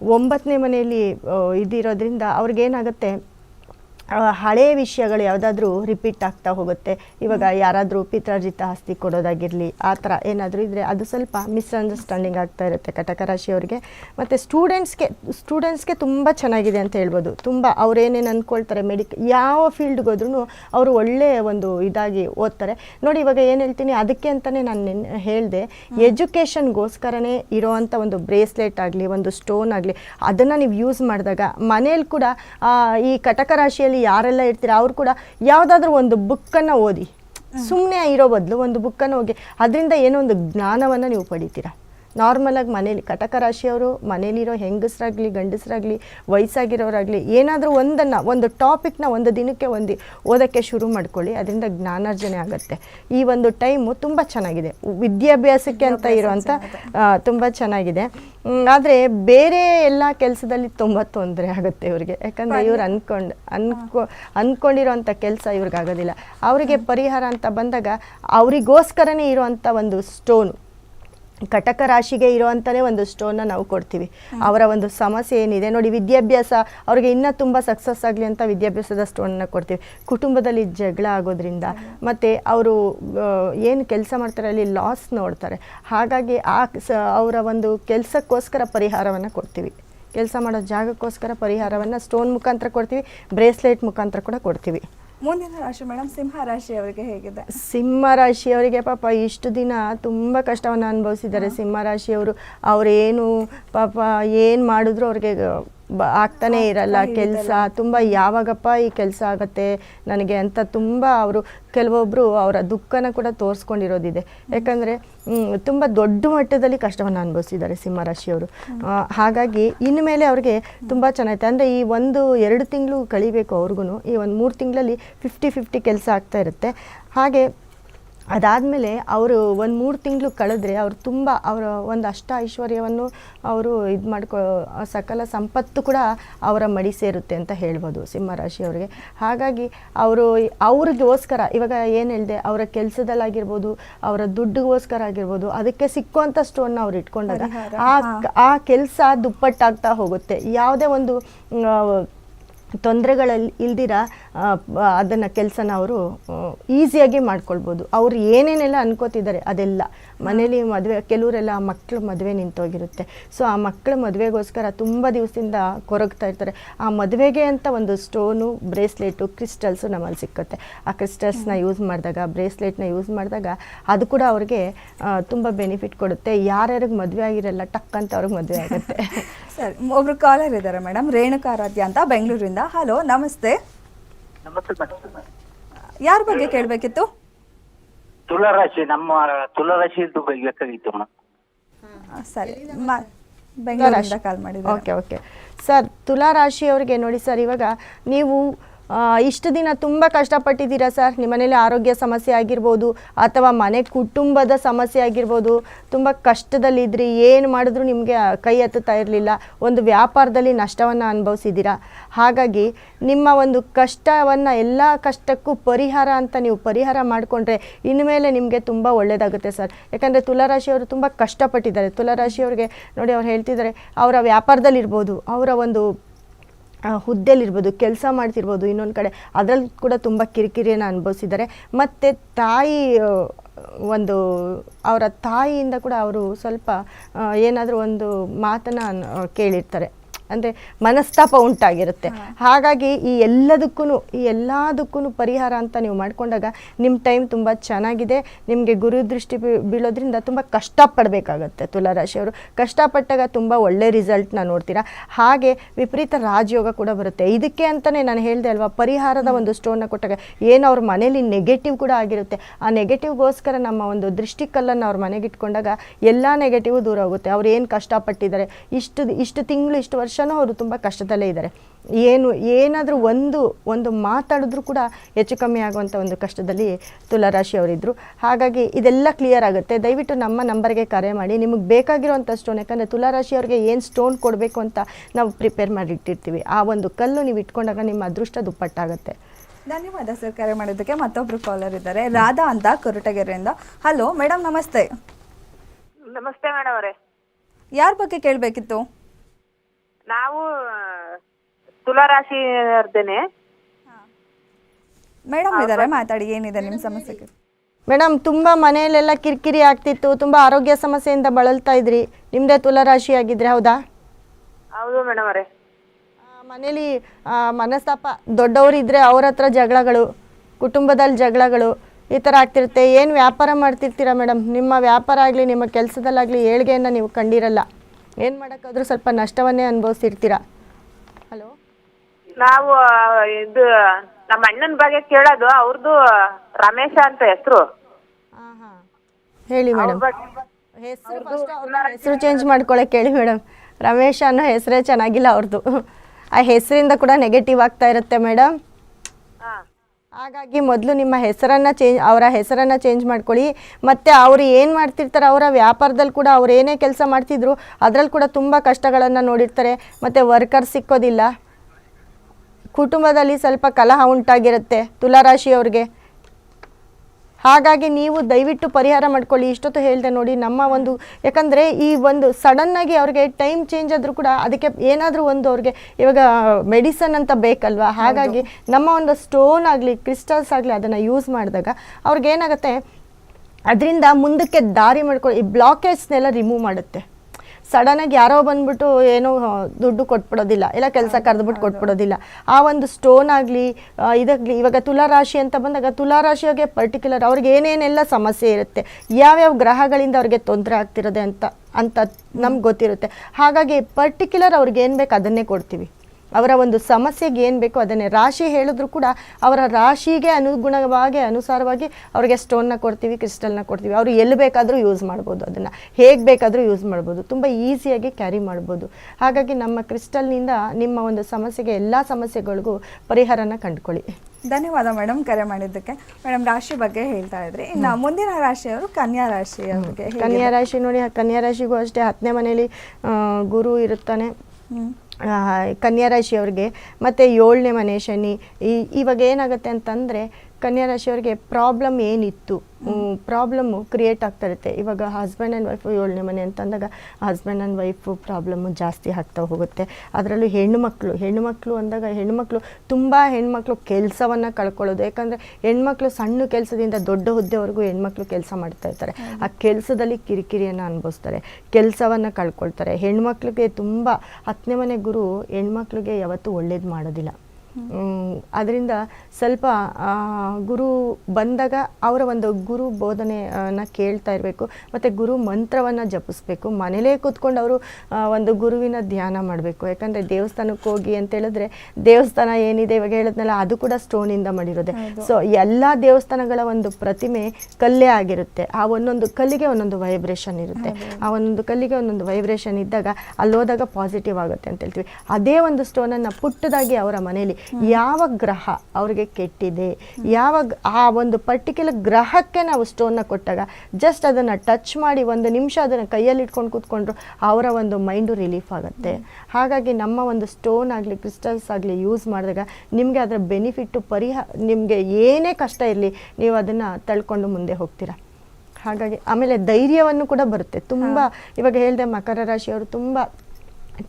ಒಂಬತ್ತನೇ ಮನೆಯಲ್ಲಿ ಇದಿರೋದ್ರಿಂದ ಅವ್ರಿಗೇನಾಗುತ್ತೆ ಹಳೆಯ ವಿಷಯಗಳು ಯಾವುದಾದ್ರೂ ರಿಪೀಟ್ ಆಗ್ತಾ ಹೋಗುತ್ತೆ. ಇವಾಗ ಯಾರಾದರೂ ಪಿತ್ರಾರ್ಜಿತ ಆಸ್ತಿ ಕೊಡೋದಾಗಿರಲಿ ಆ ಥರ ಏನಾದರೂ ಇದ್ದರೆ ಅದು ಸ್ವಲ್ಪ ಮಿಸ್ಅಂಡರ್ಸ್ಟ್ಯಾಂಡಿಂಗ್ ಆಗ್ತಾ ಇರುತ್ತೆ ಕಟಕ ರಾಶಿಯವರಿಗೆ ಮತ್ತು ಸ್ಟೂಡೆಂಟ್ಸ್ಗೆ ಸ್ಟೂಡೆಂಟ್ಸ್ಗೆ ತುಂಬ ಚೆನ್ನಾಗಿದೆ ಅಂತ ಹೇಳ್ಬೋದು. ತುಂಬ ಅವ್ರೇನೇನು ಅಂದ್ಕೊಳ್ತಾರೆ ಮೆಡಿಕ್ ಯಾವ ಫೀಲ್ಡ್ಗೆ ಹೋದ್ರೂ ಅವರು ಒಳ್ಳೆಯ ಒಂದು ಇದಾಗಿ ಓದ್ತಾರೆ. ನೋಡಿ ಇವಾಗ ಏನು ಹೇಳ್ತೀನಿ ಅದಕ್ಕೆ ಅಂತಲೇ ನಾನು ನೆನ್ನೆ ಹೇಳಿದೆ. ಎಜುಕೇಷನ್ಗೋಸ್ಕರನೇ ಇರೋವಂಥ ಒಂದು ಬ್ರೇಸ್ಲೆಟ್ ಆಗಲಿ ಒಂದು ಸ್ಟೋನ್ ಆಗಲಿ ಅದನ್ನು ನೀವು ಯೂಸ್ ಮಾಡಿದಾಗ ಮನೇಲಿ ಕೂಡ ಈ ಕಟಕ ರಾಶಿಯಲ್ಲಿ ಯಾರೆಲ್ಲ ಇರ್ತೀರ, ಅವ್ರು ಕೂಡ ಯಾವುದಾದ್ರೂ ಒಂದು ಬುಕ್ಕನ್ನು ಓದಿ. ಸುಮ್ಮನೆ ಇರೋ ಬದಲು ಒಂದು ಬುಕ್ಕನ್ನು ಹೋಗಿ ಅದರಿಂದ ಏನೋ ಒಂದು ಜ್ಞಾನವನ್ನು ನೀವು ಪಡಿತೀರಾ. ನಾರ್ಮಲಾಗಿ ಮನೇಲಿ ಕಟಕ ರಾಶಿಯವರು ಮನೇಲಿರೋ ಹೆಂಗಸರಾಗಲಿ ಗಂಡಸರಾಗಲಿ ವಯಸ್ಸಾಗಿರೋರಾಗಲಿ ಏನಾದರೂ ಒಂದನ್ನು ಒಂದು ಟಾಪಿಕ್ನ ಒಂದು ದಿನಕ್ಕೆ ಒಂದು ಓದೋಕ್ಕೆ ಶುರು ಮಾಡ್ಕೊಳ್ಳಿ ಅದರಿಂದ ಜ್ಞಾನಾರ್ಜನೆ ಆಗುತ್ತೆ. ಈ ಒಂದು ಟೈಮು ತುಂಬ ಚೆನ್ನಾಗಿದೆ. ವಿದ್ಯಾಭ್ಯಾಸಕ್ಕೆ ಅಂತ ಇರುವಂಥ ತುಂಬ ಚೆನ್ನಾಗಿದೆ. ಆದರೆ ಬೇರೆ ಎಲ್ಲ ಕೆಲಸದಲ್ಲಿ ತುಂಬ ತೊಂದರೆ ಆಗುತ್ತೆ ಇವ್ರಿಗೆ. ಯಾಕಂದರೆ ಇವ್ರು ಅಂದ್ಕೊಂಡು ಅನ್ಕೊ ಅಂದ್ಕೊಂಡಿರೋಂಥ ಕೆಲಸ ಇವ್ರಿಗೆ ಆಗೋದಿಲ್ಲ. ಅವರಿಗೆ ಪರಿಹಾರ ಅಂತ ಬಂದಾಗ ಅವರಿಗೋಸ್ಕರನೇ ಇರುವಂಥ ಒಂದು ಸ್ಟೋನು ಕಟಕ ರಾಶಿಗೆ ಇರುವಂತಲೇ ಒಂದು ಸ್ಟೋನ್ನ ನಾವು ಕೊಡ್ತೀವಿ. ಅವರ ಒಂದು ಸಮಸ್ಯೆ ಏನಿದೆ ನೋಡಿ, ವಿದ್ಯಾಭ್ಯಾಸ, ಅವ್ರಿಗೆ ಇನ್ನೂ ತುಂಬ ಸಕ್ಸಸ್ ಆಗಲಿ ಅಂತ ವಿದ್ಯಾಭ್ಯಾಸದ ಸ್ಟೋನ್ನ ಕೊಡ್ತೀವಿ. ಕುಟುಂಬದಲ್ಲಿ ಜಗಳ ಆಗೋದ್ರಿಂದ ಮತ್ತು ಅವರು ಏನು ಕೆಲಸ ಮಾಡ್ತಾರೆ ಅಲ್ಲಿ ಲಾಸ್ ನೋಡ್ತಾರೆ. ಹಾಗಾಗಿ ಆ ಅವರ ಒಂದು ಕೆಲಸಕ್ಕೋಸ್ಕರ ಪರಿಹಾರವನ್ನು ಕೊಡ್ತೀವಿ. ಕೆಲಸ ಮಾಡೋ ಜಾಗಕ್ಕೋಸ್ಕರ ಪರಿಹಾರವನ್ನು ಸ್ಟೋನ್ ಮುಖಾಂತರ ಕೊಡ್ತೀವಿ ಬ್ರೇಸ್ಲೆಟ್ ಮುಖಾಂತರ ಕೂಡ ಕೊಡ್ತೀವಿ. ಮುಂದಿನ ರಾಶಿ ಮೇಡಮ್ ಸಿಂಹ ರಾಶಿಯವರಿಗೆ ಹೇಗಿದೆ? ಸಿಂಹ ರಾಶಿಯವರಿಗೆ ಪಾಪ ಇಷ್ಟು ದಿನ ತುಂಬ ಕಷ್ಟವನ್ನು ಅನುಭವಿಸಿದ್ದಾರೆ ಸಿಂಹ ರಾಶಿಯವರು. ಅವರೇನು ಪಾಪ ಏನು ಮಾಡಿದ್ರು ಅವ್ರಿಗೆ ಬ ಆಗ್ತಾನೇ ಇರಲ್ಲ ಕೆಲಸ. ತುಂಬ ಯಾವಾಗಪ್ಪ ಈ ಕೆಲಸ ಆಗತ್ತೆ? ನನಗೆ ಅಂತ ತುಂಬ ಅವರು ಕೆಲವೊಬ್ಬರು ಅವರ ದುಃಖನ ಕೂಡ ತೋರಿಸ್ಕೊಂಡಿರೋದಿದೆ. ಯಾಕಂದರೆ ತುಂಬ ದೊಡ್ಡ ಮಟ್ಟದಲ್ಲಿ ಕಷ್ಟವನ್ನು ಅನುಭವಿಸಿದ್ದಾರೆ ಸಿಂಹರಾಶಿಯವರು ಹಾಗಾಗಿ ಇನ್ಮೇಲೆ ಅವ್ರಿಗೆ ತುಂಬ ಚೆನ್ನಾಗಿದೆ ಅಂದರೆ ಈ ಒಂದು ಎರಡು ತಿಂಗಳು ಕಳಿಬೇಕು ಅವ್ರಿಗೂ ಈ ಒಂದು ಮೂರು ತಿಂಗಳಲ್ಲಿ ಫಿಫ್ಟಿ ಫಿಫ್ಟಿ ಕೆಲಸ ಆಗ್ತಾ ಇರುತ್ತೆ. ಹಾಗೆ ಅದಾದಮೇಲೆ ಅವರು ಒಂದು ಮೂರು ತಿಂಗಳು ಕಳೆದ್ರೆ ಅವರು ತುಂಬ ಅವರ ಒಂದು ಅಷ್ಟ ಐಶ್ವರ್ಯವನ್ನು ಅವರು ಇದು ಮಾಡ್ಕೊ ಸಕಲ ಸಂಪತ್ತು ಕೂಡ ಅವರ ಮಡಿ ಸೇರುತ್ತೆ ಅಂತ ಹೇಳ್ಬೋದು ಸಿಂಹರಾಶಿಯವರಿಗೆ. ಹಾಗಾಗಿ ಅವರು ಅವ್ರಿಗೋಸ್ಕರ ಇವಾಗ ಏನು ಹೇಳಿದೆ ಅವರ ಕೆಲಸದಲ್ಲಾಗಿರ್ಬೋದು ಅವರ ದುಡ್ಡಿಗೋಸ್ಕರ ಆಗಿರ್ಬೋದು ಅದಕ್ಕೆ ಸಿಕ್ಕುವಂಥ ಸ್ಟೋನ್ನ ಅವ್ರು ಇಟ್ಕೊಂಡಾಗ ಆ ಆ ಕೆಲಸ ದುಪ್ಪಟ್ಟಾಗ್ತಾ ಹೋಗುತ್ತೆ. ಯಾವುದೇ ಒಂದು ತೊಂದರೆಗಳಲ್ಲಿ ಇಲ್ದಿರ ಅದನ್ನು ಕೆಲಸನ ಅವರು ಈಸಿಯಾಗಿ ಮಾಡ್ಕೊಳ್ಬೋದು. ಅವ್ರು ಏನೇನೆಲ್ಲ ಅನ್ಕೋತಿದ್ದಾರೆ ಅದೆಲ್ಲ. ಮನೇಲಿ ಮದುವೆ, ಕೆಲವರೆಲ್ಲ ಮಕ್ಕಳ ಮದುವೆ ನಿಂತೋಗಿರುತ್ತೆ. ಸೊ ಆ ಮಕ್ಕಳ ಮದುವೆಗೋಸ್ಕರ ತುಂಬ ದಿವಸದಿಂದ ಕೊರಗ್ತಾ ಇರ್ತಾರೆ. ಆ ಮದುವೆಗೆ ಅಂತ ಒಂದು ಸ್ಟೋನು, ಬ್ರೇಸ್ಲೆಟು, ಕ್ರಿಸ್ಟಲ್ಸು ನಮ್ಮಲ್ಲಿ ಸಿಕ್ಕುತ್ತೆ. ಆ ಕ್ರಿಸ್ಟಲ್ಸ್ನ ಯೂಸ್ ಮಾಡಿದಾಗ, ಬ್ರೇಸ್ಲೆಟ್ನ ಯೂಸ್ ಮಾಡಿದಾಗ ಅದು ಕೂಡ ಅವ್ರಿಗೆ ತುಂಬ ಬೆನಿಫಿಟ್ ಕೊಡುತ್ತೆ. ಯಾರ್ಯಾರಿಗೆ ಮದುವೆ ಆಗಿರಲ್ಲ ಟಕ್ ಅಂತ ಅವ್ರಿಗೆ ಮದುವೆ ಆಗುತ್ತೆ. ಸರಿ, ಒಬ್ರು ಕಾಲರ್ ಇದ್ದಾರೆ ಮೇಡಮ್. ರೇಣುಕಾರಾಧ್ಯ ಅಂತ, ಬೆಂಗಳೂರಿಂದ. ಹಲೋ, ನಮಸ್ತೆ. ನಮಸ್ತೆ ಮೇಡಮ್. ಯಾರ ಬಗ್ಗೆ ಕೇಳಬೇಕಿತ್ತು? ತುಲಾರಾಶಿ ನಮ್ಮ ತುಲಾರಾಶಿದು ಬೇಕಾಗಿತ್ತು ಮೇಡಮ್. ಸರಿ. ಮ- ಬೆಂಗಳೂರಿಂದ ಕಾಲ್ ಮಾಡಿದ್ದಾರೆ? Okay okay. ಸರ್ ತುಲಾ ರಾಶಿಯವರಿಗೆ ನೋಡಿ ಸರ್ ಇವಾಗ ನೀವು ಇಷ್ಟು ದಿನ ತುಂಬ ಕಷ್ಟಪಟ್ಟಿದ್ದೀರಾ ಸರ್? ನಿಮ್ಮ ಮನೇಲಿ ಆರೋಗ್ಯ ಸಮಸ್ಯೆ ಆಗಿರ್ಬೋದು ಅಥವಾ ಮನೆ ಕುಟುಂಬದ ಸಮಸ್ಯೆ ಆಗಿರ್ಬೋದು, ತುಂಬ ಕಷ್ಟದಲ್ಲಿದ್ರಿ, ಏನು ಮಾಡಿದ್ರು ನಿಮಗೆ ಕೈ ಹತ್ತುತ್ತಾ ಇರಲಿಲ್ಲ, ಒಂದು ವ್ಯಾಪಾರದಲ್ಲಿ ನಷ್ಟವನ್ನು ಅನುಭವಿಸಿದ್ದೀರಾ? ಹಾಗಾಗಿ ನಿಮ್ಮ ಒಂದು ಕಷ್ಟವನ್ನು ಎಲ್ಲ ಕಷ್ಟಕ್ಕೂ ಪರಿಹಾರ ಅಂತ ನೀವು ಪರಿಹಾರ ಮಾಡಿಕೊಂಡ್ರೆ ಇನ್ಮೇಲೆ ನಿಮಗೆ ತುಂಬ ಒಳ್ಳೆಯದಾಗುತ್ತೆ ಸರ್. ಯಾಕಂದರೆ ತುಲಾರಾಶಿಯವರು ತುಂಬ ಕಷ್ಟಪಟ್ಟಿದ್ದಾರೆ. ತುಲಾರಾಶಿಯವ್ರಿಗೆ ನೋಡಿ ಅವ್ರು ಹೇಳ್ತಿದ್ದಾರೆ, ಅವರ ವ್ಯಾಪಾರದಲ್ಲಿರ್ಬೋದು, ಅವರ ಒಂದು ಹುದ್ದೆಲಿರ್ಬೋದು ಕೆಲಸ ಮಾಡ್ತಿರ್ಬೋದು, ಇನ್ನೊಂದು ಕಡೆ. ಅದರಲ್ಲಿ ಕೂಡ ತುಂಬ ಕಿರಿಕಿರಿಯನ್ನು ಅನುಭವಿಸಿದ್ದಾರೆ. ಮತ್ತು ತಾಯಿ ಒಂದು, ಅವರ ತಾಯಿಯಿಂದ ಕೂಡ ಅವರು ಸ್ವಲ್ಪ ಏನಾದರೂ ಒಂದು ಮಾತನ್ನು ಕೇಳಿರ್ತಾರೆ. ಅಂದರೆ ಮನಸ್ತಾಪ ಉಂಟಾಗಿರುತ್ತೆ. ಹಾಗಾಗಿ ಈ ಎಲ್ಲದಕ್ಕೂ ಈ ಎಲ್ಲದಕ್ಕೂ ಪರಿಹಾರ ಅಂತ ನೀವು ಮಾಡಿಕೊಂಡಾಗ ನಿಮ್ಮ ಟೈಮ್ ತುಂಬ ಚೆನ್ನಾಗಿದೆ. ನಿಮಗೆ ಗುರು ದೃಷ್ಟಿ ಬೀ- ಬೀಳೋದ್ರಿಂದ ತುಂಬ ಕಷ್ಟಪಡಬೇಕಾಗತ್ತೆ ತುಲಾರಾಶಿಯವರು ಕಷ್ಟಪಟ್ಟಾಗ ತುಂಬ ಒಳ್ಳೆ ರಿಸಲ್ಟ್ನ ನೋಡ್ತೀರಾ. ಹಾಗೆ ವಿಪರೀತ ರಾಜಯೋಗ ಕೂಡ ಬರುತ್ತೆ. ಇದಕ್ಕೆ ಅಂತಲೇ ನಾನು ಹೇಳಿದೆ ಅಲ್ವಾ ಪರಿಹಾರದ ಒಂದು ಸ್ಟೋನ್ನ ಕೊಟ್ಟಾಗ ಏನು ಅವ್ರ ಮನೇಲಿ ನೆಗೆಟಿವ್ ಕೂಡ ಆಗಿರುತ್ತೆ. ಆ ನೆಗೆಟಿವ್ಗೋಸ್ಕರ ನಮ್ಮ ಒಂದು ದೃಷ್ಟಿಕಲ್ಲನ್ನು ಅವ್ರ ಮನೆಗೆ ಇಟ್ಕೊಂಡಾಗ ಎಲ್ಲ ನೆಗೆಟಿವ್ ದೂರ ಹೋಗುತ್ತೆ. ಅವ್ರು ಏನು ಕಷ್ಟಪಟ್ಟಿದ್ದಾರೆ? ಇಷ್ಟು ಇಷ್ಟು ತಿಂಗಳು ಇಷ್ಟು ವರ್ಷನೂ ಅವರು ತುಂಬ ಕಷ್ಟದಲ್ಲೇ ಇದ್ದಾರೆ. ಏನು ಏನಾದರೂ ಒಂದು ಒಂದು ಮಾತಾಡಿದ್ರು ಕೂಡ ಹೆಚ್ಚು ಕಮ್ಮಿ ಆಗುವಂಥ ಒಂದು ಕಷ್ಟದಲ್ಲಿ ತುಲಾರಾಶಿ ಅವರಿದ್ದರು ಹಾಗಾಗಿ ಇದೆಲ್ಲ ಕ್ಲಿಯರ್ ಆಗುತ್ತೆ. ದಯವಿಟ್ಟು ನಮ್ಮ ನಂಬರ್ಗೆ ಕರೆ ಮಾಡಿ. ನಿಮಗೆ ಬೇಕಾಗಿರುವಂಥ ಸ್ಟೋನ್ ಯಾಕಂದರೆ ತುಲಾರಾಶಿ ಅವರಿಗೆ ಏನು ಸ್ಟೋನ್ ಕೊಡಬೇಕು ಅಂತ ನಾವು ಪ್ರಿಪೇರ್ ಮಾಡಿ ಇಟ್ಟಿರ್ತೀವಿ. ಆ ಒಂದು ಕಲ್ಲು ನೀವು ಇಟ್ಕೊಂಡಾಗ ನಿಮ್ಮ ಅದೃಷ್ಟ ದುಪ್ಪಟ್ಟಾಗುತ್ತೆ. ಧನ್ಯವಾದ ಸರ್ ಕರೆ ಮಾಡಿದ್ದಕ್ಕೆ ಮತ್ತೊಬ್ಬರು ಕಾಲರ್ ಇದ್ದಾರೆ. ರಾಧಾ ಅಂತ ಕೊರಟಗೆರೆಯಿಂದ. ಹಲೋ ಮೇಡಮ್ ನಮಸ್ತೆ. ನಮಸ್ತೆ ಮೇಡಮ್ ಅವರೇ. ಯಾರ ಬಗ್ಗೆ ಕೇಳಬೇಕಿತ್ತು? ನಾವು ತುಲಾರಾಶಿ ಅವ್ರದ್ದೇನೆ ಮೇಡಮ್ ಇದ್ದಾರೆ ಮಾತಾಡಿ ಏನಿದೆ ನಿಮ್ಮ ಸಮಸ್ಯೆ ಮೇಡಮ್ ತುಂಬ ಮನೆಯಲ್ಲೆಲ್ಲ ಕಿರಿಕಿರಿ ಆಗ್ತಿತ್ತು ತುಂಬ ಆರೋಗ್ಯ ಸಮಸ್ಯೆಯಿಂದ ಬಳಲ್ತಾ ಇದ್ರಿ. ನಿಮ್ಮದೇ ತುಲಾರಾಶಿ ಆಗಿದ್ರೆ ಹೌದಾ? ಹೌದು ಮೇಡಮ್ ಅವರೇ. ಮನೇಲಿ ಮನಸ್ತಾಪ ದೊಡ್ಡವರಿದ್ರೆ ಅವ್ರ ಹತ್ರ ಜಗಳಗಳು ಕುಟುಂಬದಲ್ಲಿ ಜಗಳಗಳು ಈ ಥರ ಆಗ್ತಿರುತ್ತೆ. ಏನು ವ್ಯಾಪಾರ ಮಾಡ್ತಿರ್ತೀರಾ ಮೇಡಮ್? ನಿಮ್ಮ ವ್ಯಾಪಾರ ಆಗಲಿ ನಿಮ್ಮ ಕೆಲಸದಲ್ಲಾಗಲಿ ಏಳ್ಗೆಯನ್ನು ನೀವು ಕಂಡಿರಲ್ಲ. ಏನು ಮಾಡೋಕ್ಕಾದ್ರೂ ಸ್ವಲ್ಪ ನಷ್ಟವನ್ನೇ ಅನುಭವಿಸಿರ್ತೀರಾ? ಹಲೋ? ನಾವು ಇದು ನಮ್ಮ ಅಣ್ಣನ ಬಗ್ಗೆ ಕೇಳೋದು ಅವ್ರದ್ದು ರಮೇಶ ಅಂತ ಹೆಸರು. ಹಾಂ ಹಾಂ. ಹೇಳಿ ಮೇಡಮ್ ಹೆಸರು ಹೆಸರು ಚೇಂಜ್ ಮಾಡ್ಕೊಳಕ್ಕೆ ಹೇಳಿ ಮೇಡಮ್ ರಮೇಶ ಅನ್ನೋ ಹೆಸರೇ ಚೆನ್ನಾಗಿಲ್ಲ ಅವ್ರದ್ದು ಆ ಹೆಸರಿಂದ ಕೂಡ ನೆಗೆಟಿವ್ ಆಗ್ತಾ ಇರುತ್ತೆ ಮೇಡಮ್ ಹಾಗಾಗಿ ಮೊದಲು ನಿಮ್ಮ ಹೆಸರನ್ನು ಚೇಂಜ್ ಅವರ ಹೆಸರನ್ನು ಚೇಂಜ್ ಮಾಡ್ಕೊಳ್ಳಿ. ಮತ್ತು ಅವರು ಏನು ಮಾಡ್ತಿರ್ತಾರೆ ಅವರ ವ್ಯಾಪಾರದಲ್ಲಿ ಕೂಡ ಅವ್ರು ಏನೇ ಕೆಲಸ ಮಾಡ್ತಿದ್ರು, ಅದರಲ್ಲಿ ಕೂಡ ತುಂಬ ಕಷ್ಟಗಳನ್ನು ನೋಡಿರ್ತಾರೆ. ಮತ್ತು ವರ್ಕರ್ ಸಿಕ್ಕೋದಿಲ್ಲ. ಕುಟುಂಬದಲ್ಲಿ ಸ್ವಲ್ಪ ಕಲಹ ಉಂಟಾಗಿರುತ್ತೆ ತುಲಾರಾಶಿಯವ್ರಿಗೆ. ಹಾಗಾಗಿ ನೀವು ದಯವಿಟ್ಟು ಪರಿಹಾರ ಮಾಡ್ಕೊಳ್ಳಿ. ಇಷ್ಟೊತ್ತು ಹೇಳಿದೆ ನೋಡಿ ನಮ್ಮ ಒಂದು ಯಾಕಂದರೆ ಈ ಒಂದು ಸಡನ್ನಾಗಿ ಅವ್ರಿಗೆ ಟೈಮ್ ಚೇಂಜ್ ಆದರೂ ಕೂಡ ಅದಕ್ಕೆ ಏನಾದರೂ ಒಂದು ಅವ್ರಿಗೆ ಇವಾಗ ಮೆಡಿಸನ್ ಅಂತ ಬೇಕಲ್ವಾ? ಹಾಗಾಗಿ ನಮ್ಮ ಒಂದು ಸ್ಟೋನ್ ಆಗಲಿ ಕ್ರಿಸ್ಟಲ್ಸ್ ಆಗಲಿ ಅದನ್ನು ಯೂಸ್ ಮಾಡಿದಾಗ ಅವ್ರಿಗೆ ಏನಾಗುತ್ತೆ? ಅದರಿಂದ ಮುಂದಕ್ಕೆ ದಾರಿ ಮಾಡ್ಕೊಳ್ಳಿ ಈ ಬ್ಲಾಕೇಜ್ನೆಲ್ಲ ರಿಮೂವ್ ಮಾಡುತ್ತೆ. ಸಡನ್ನಾಗಿ ಯಾರೋ ಬಂದ್ಬಿಟ್ಟು ಏನು ದುಡ್ಡು ಕೊಟ್ಬಿಡೋದಿಲ್ಲ. ಇಲ್ಲ ಕೆಲಸ ಕರೆದ್ಬಿಟ್ಟು ಕೊಟ್ಬಿಡೋದಿಲ್ಲ. ಆ ಒಂದು ಸ್ಟೋನ್ ಆಗಲಿ ಇದಾಗಲಿ ಇವಾಗ ತುಲಾರಾಶಿ ಅಂತ ಬಂದಾಗ ತುಲಾರಾಶಿಯಾಗೆ ಪರ್ಟಿಕ್ಯುಲರ್ ಅವ್ರಿಗೆ ಏನೇನೆಲ್ಲ ಸಮಸ್ಯೆ ಇರುತ್ತೆ ಯಾವ್ಯಾವ ಗ್ರಹಗಳಿಂದ ಅವ್ರಿಗೆ ತೊಂದರೆ ಆಗ್ತಿರೋದೆ ಅಂತ ಅಂತ ನಮ್ಗೆ ಗೊತ್ತಿರುತ್ತೆ. ಹಾಗಾಗಿ ಪರ್ಟಿಕ್ಯುಲರ್ ಅವ್ರಿಗೆ ಏನು ಬೇಕು ಅದನ್ನೇ ಕೊಡ್ತೀವಿ. ಅವರ ಒಂದು ಸಮಸ್ಯೆಗೆ ಏನು ಬೇಕೋ ಅದನ್ನೇ ರಾಶಿ ಹೇಳಿದ್ರು ಕೂಡ ಅವರ ರಾಶಿಗೆ ಅನುಗುಣವಾಗಿ ಅನುಸಾರವಾಗಿ ಅವರಿಗೆ ಸ್ಟೋನ್ನ ಕೊಡ್ತೀವಿ ಕ್ರಿಸ್ಟಲ್ನ ಕೊಡ್ತೀವಿ. ಅವರು ಎಲ್ಲಿ ಬೇಕಾದರೂ ಯೂಸ್ ಮಾಡ್ಬೋದು ಅದನ್ನು. ಹೇಗೆ ಬೇಕಾದರೂ ಯೂಸ್ ಮಾಡ್ಬೋದು. ತುಂಬ ಈಸಿಯಾಗಿ ಕ್ಯಾರಿ ಮಾಡ್ಬೋದು. ಹಾಗಾಗಿ ನಮ್ಮ ಕ್ರಿಸ್ಟಲ್ನಿಂದ ನಿಮ್ಮ ಒಂದು ಸಮಸ್ಯೆಗೆ ಎಲ್ಲ ಸಮಸ್ಯೆಗಳಿಗೂ ಪರಿಹಾರನ ಕಂಡುಕೊಳ್ಳಿ. ಧನ್ಯವಾದ ಮೇಡಮ್ ಕರೆ ಮಾಡಿದ್ದಕ್ಕೆ. ಮೇಡಮ್ ರಾಶಿ ಬಗ್ಗೆ ಹೇಳ್ತಾ ಇದ್ರಿ. ಇನ್ನು ಮುಂದಿನ ರಾಶಿಯವರು ಕನ್ಯಾ ರಾಶಿಯವರಿಗೆ ಕನ್ಯಾ ರಾಶಿ ನೋಡಿ ಕನ್ಯಾ ರಾಶಿಗೂ ಅಷ್ಟೇ ಹತ್ತನೇ ಮನೇಲಿ ಗುರು ಇರುತ್ತಾನೆ. ಕನ್ಯಾ ರಾಶಿಯವ್ರಿಗೆ ಮತ್ತು ಏಳನೇ ಮನೆ ಶನಿ ಈ ಇವಾಗ ಏನಾಗುತ್ತೆ ಅಂತಂದರೆ ಕನ್ಯಾ ರಾಶಿಯವರಿಗೆ ಪ್ರಾಬ್ಲಮ್ ಏನಿತ್ತು? ಪ್ರಾಬ್ಲಮ್ಮು ಕ್ರಿಯೇಟ್ ಆಗ್ತಾ ಇರುತ್ತೆ. ಇವಾಗ ಹಸ್ಬೆಂಡ್ ಆ್ಯಂಡ್ ವೈಫು ಏಳನೇ ಮನೆ ಅಂತಂದಾಗ ಹಸ್ಬೆಂಡ್ ಆ್ಯಂಡ್ ವೈಫು ಪ್ರಾಬ್ಲಮ್ಮು ಜಾಸ್ತಿ ಆಗ್ತಾ ಹೋಗುತ್ತೆ. ಅದರಲ್ಲೂ ಹೆಣ್ಣುಮಕ್ಕಳು ಹೆಣ್ಣುಮಕ್ಕಳು ಅಂದಾಗ ಹೆಣ್ಣುಮಕ್ಳು ತುಂಬ ಹೆಣ್ಮಕ್ಳು ಕೆಲಸವನ್ನು ಕಳ್ಕೊಳ್ಳೋದು. ಯಾಕಂದರೆ ಹೆಣ್ಮಕ್ಳು ಸಣ್ಣ ಕೆಲಸದಿಂದ ದೊಡ್ಡ ಹುದ್ದೆವರೆಗೂ ಹೆಣ್ಮಕ್ಳು ಕೆಲಸ ಮಾಡ್ತಾ ಇರ್ತಾರೆ. ಆ ಕೆಲಸದಲ್ಲಿ ಕಿರಿಕಿರಿಯನ್ನು ಅನುಭವಿಸ್ತಾರೆ, ಕೆಲಸವನ್ನು ಕಳ್ಕೊಳ್ತಾರೆ. ಹೆಣ್ಮಕ್ಳಿಗೆ ತುಂಬ ಹತ್ತನೇ ಮನೆ ಗುರು ಹೆಣ್ಮಕ್ಳಿಗೆ ಯಾವತ್ತೂ ಒಳ್ಳೇದು ಮಾಡೋದಿಲ್ಲ. ಅದರಿಂದ ಸ್ವಲ್ಪ ಗುರು ಬಂದಾಗ ಅವರ ಒಂದು ಗುರು ಬೋಧನೆನ ಕೇಳ್ತಾ ಇರಬೇಕು ಮತ್ತು ಗುರು ಮಂತ್ರವನ್ನು ಜಪಿಸ್ಬೇಕು ಮನೇಲೇ ಕೂತ್ಕೊಂಡು ಅವರು ಒಂದು ಗುರುವಿನ ಧ್ಯಾನ ಮಾಡಬೇಕು. ಯಾಕಂದರೆ ದೇವಸ್ಥಾನಕ್ಕೆ ಹೋಗಿ ಅಂತ ಹೇಳಿದ್ರೆ ದೇವಸ್ಥಾನ ಏನಿದೆ ಇವಾಗ ಹೇಳಿದ್ನಲ್ಲ ಅದು ಕೂಡ ಸ್ಟೋನಿಂದ ಮಾಡಿರೋದೆ. ಸೊ ಎಲ್ಲ ದೇವಸ್ಥಾನಗಳ ಒಂದು ಪ್ರತಿಮೆ ಕಲ್ಲೇ ಆಗಿರುತ್ತೆ. ಆ ಒಂದೊಂದು ಕಲ್ಲಿಗೆ ಒಂದೊಂದು ವೈಬ್ರೇಷನ್ ಇರುತ್ತೆ. ಆ ಒಂದೊಂದು ಕಲ್ಲಿಗೆ ಒಂದೊಂದು ವೈಬ್ರೇಷನ್ ಇದ್ದಾಗ ಅಲ್ಲಿ ಹೋದಾಗ ಪಾಸಿಟಿವ್ ಆಗುತ್ತೆ ಅಂತ ಹೇಳ್ತೀವಿ. ಅದೇ ಒಂದು ಸ್ಟೋನನ್ನು ಪುಟ್ಟದಾಗಿ ಅವರ ಮನೆಯಲ್ಲಿ ಯಾವ ಗ್ರಹ ಅವ್ರಿಗೆ ಕೆಟ್ಟಿದೆ ಯಾವ ಆ ಒಂದು ಪರ್ಟಿಕ್ಯುಲರ್ ಗ್ರಹಕ್ಕೆ ನಾವು ಸ್ಟೋನ್ನ ಕೊಟ್ಟಾಗ ಜಸ್ಟ್ ಅದನ್ನು ಟಚ್ ಮಾಡಿ ಒಂದು ನಿಮಿಷ ಅದನ್ನು ಕೈಯಲ್ಲಿ ಇಟ್ಕೊಂಡು ಕೂತ್ಕೊಂಡ್ರು ಅವರ ಒಂದು ಮೈಂಡು ರಿಲೀಫ್ ಆಗುತ್ತೆ. ಹಾಗಾಗಿ ನಮ್ಮ ಒಂದು ಸ್ಟೋನ್ ಆಗಲಿ ಕ್ರಿಸ್ಟಲ್ಸ್ ಆಗಲಿ ಯೂಸ್ ಮಾಡಿದಾಗ ನಿಮಗೆ ಅದರ ಬೆನಿಫಿಟ್ಟು ಪರಿಹಾರ ನಿಮಗೆ ಏನೇ ಕಷ್ಟ ಇರಲಿ ನೀವು ಅದನ್ನು ತಳ್ಕೊಂಡು ಮುಂದೆ ಹೋಗ್ತೀರಾ. ಹಾಗಾಗಿ ಆಮೇಲೆ ಧೈರ್ಯವನ್ನು ಕೂಡ ಬರುತ್ತೆ. ತುಂಬ ಇವಾಗ ಹೇಳಿದೆ ಮಕರ ರಾಶಿಯವರು ತುಂಬ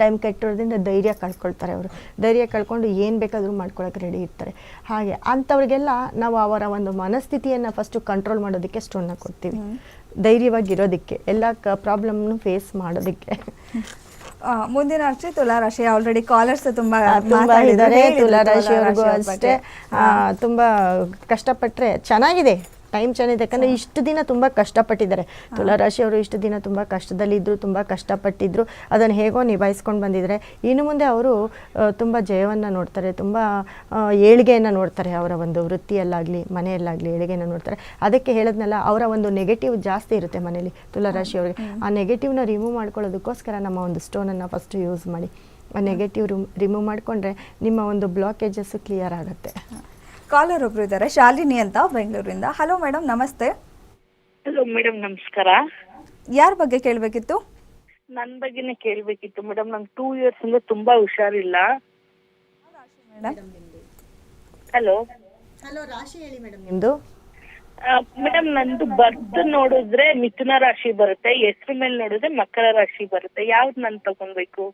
ಟೈಮ್ ಕೆಟ್ಟಿರೋದ್ರಿಂದ ಧೈರ್ಯ ಕಳ್ಕೊಳ್ತಾರೆ ಅವರು. ಧೈರ್ಯ ಕಳ್ಕೊಂಡು ಏನು ಬೇಕಾದರೂ ಮಾಡ್ಕೊಳಕ್ಕೆ ರೆಡಿ ಇರ್ತಾರೆ. ಹಾಗೆ ಅಂಥವ್ರಿಗೆಲ್ಲ ನಾವು ಅವರ ಒಂದು ಮನಸ್ಥಿತಿಯನ್ನು ಫಸ್ಟು ಕಂಟ್ರೋಲ್ ಮಾಡೋದಕ್ಕೆ ಸ್ಟೋನ್ನ ಕೊಡ್ತೀವಿ ಧೈರ್ಯವಾಗಿರೋದಕ್ಕೆ ಎಲ್ಲ ಕ ಪ್ರಾಬ್ಲಮ್ನು ಫೇಸ್ ಮಾಡೋದಕ್ಕೆ. ಮುಂದಿನ ರಾಶಿ ತುಲಾ ರಾಶಿ ಆಲ್ರೆಡಿ ಕಾಲರ್ಸ್ ತುಂಬಾ ತುಲಾರಾಶಿ ಅಷ್ಟೇ. ತುಂಬಾ ಕಷ್ಟಪಟ್ಟರೆ ಚೆನ್ನಾಗಿದೆ. ಟೈಮ್ ಚೆನ್ನಾಗಿದೆ ಯಾಕಂದ್ರೆ ಇಷ್ಟು ದಿನ ತುಂಬಾ ಕಷ್ಟಪಟ್ಟಿದ್ದಾರೆ. ತುಲಾ ರಾಶಿಯವರು ಇಷ್ಟು ದಿನ ತುಂಬಾ ಕಷ್ಟದಲ್ಲಿದ್ದರು ತುಂಬಾ ಕಷ್ಟಪಟ್ಟಿದ್ರು. ಅದನ್ನು ಹೇಗೋ ನಿಭಾಯಿಸ್ಕೊಂಡು ಬಂದಿದ್ದಾರೆ. ಇನ್ನು ಮುಂದೆ ಅವರು ತುಂಬ ಜಯವನ್ನು ನೋಡ್ತಾರೆ ತುಂಬಾ ಏಳಿಗೆಯನ್ನು ನೋಡ್ತಾರೆ ಅವರ ಒಂದು ವೃತ್ತಿಯಲ್ಲಾಗಲಿ ಮನೆಯಲ್ಲಾಗಲಿ ಏಳಿಗೆಯನ್ನು ನೋಡ್ತಾರೆ. ಅದಕ್ಕೆ ಹೇಳದ್ನಲ್ಲ ಅವರ ಒಂದು ನೆಗೆಟಿವ್ ಜಾಸ್ತಿ ಇರುತ್ತೆ ಮನೇಲಿ ತುಲಾ ರಾಶಿಯವರಿಗೆ ಆ ನೆಗೆಟಿವ್ನ ರಿಮೂವ್ ಮಾಡ್ಕೊಳ್ಳೋದಕ್ಕೋಸ್ಕರ ನಮ್ಮ ಒಂದು ಸ್ಟೋನನ್ನು ಫಸ್ಟ್ ಯೂಸ್ ಮಾಡಿ. ಆ ನೆಗೆಟಿವ್ ರಿಮೂವ್ ಮಾಡಿಕೊಂಡ್ರೆ ನಿಮ್ಮ ಒಂದು ಬ್ಲಾಕೇಜಸ್ಸು ಕ್ಲಿಯರ್ ಆಗುತ್ತೆ. ಕಾಲರ್ ಒಬ್ರು ಇದ್ದಾರೆ ಶಾಲಿನಿ ಅಂತ ಬೆಂಗಳೂರಿಂದ. ಹಲೋ ಮೇಡಮ್ ನಮಸ್ತೆ. ಹಲೋ ಮೇಡಮ್ ನಮಸ್ಕಾರ. ಯಾರ ಬಗ್ಗೆ ಕೇಳಬೇಕಿತ್ತು? ನನ್ನ ಬಗ್ಗೆನೇ ಕೇಳಬೇಕಿತ್ತು ಮೇಡಮ್ ನಂಗೆ ಟೂ ಇಯರ್ಸ್ ಇಂದ ತುಂಬಾ ಹುಷಾರಿಲ್ಲ. ಮೇಡಮ್ ಹಲೋ ಹಲೋ ರಾಶಿ ಹೇಳಿ ಮೇಡಮ್ ನಿಮ್ಮದು ಮೇಡಮ್ ನಂದು ಬರ್ತ್ ನೋಡಿದ್ರೆ ಮಿಥುನ ರಾಶಿ ಬರುತ್ತೆ ಹೆಸರು ಮೇಲೆ ನೋಡಿದ್ರೆ ಮಕರ ರಾಶಿ ಬರುತ್ತೆ. ಯಾವ್ದು ನಾನು ತಗೊಬೇಕು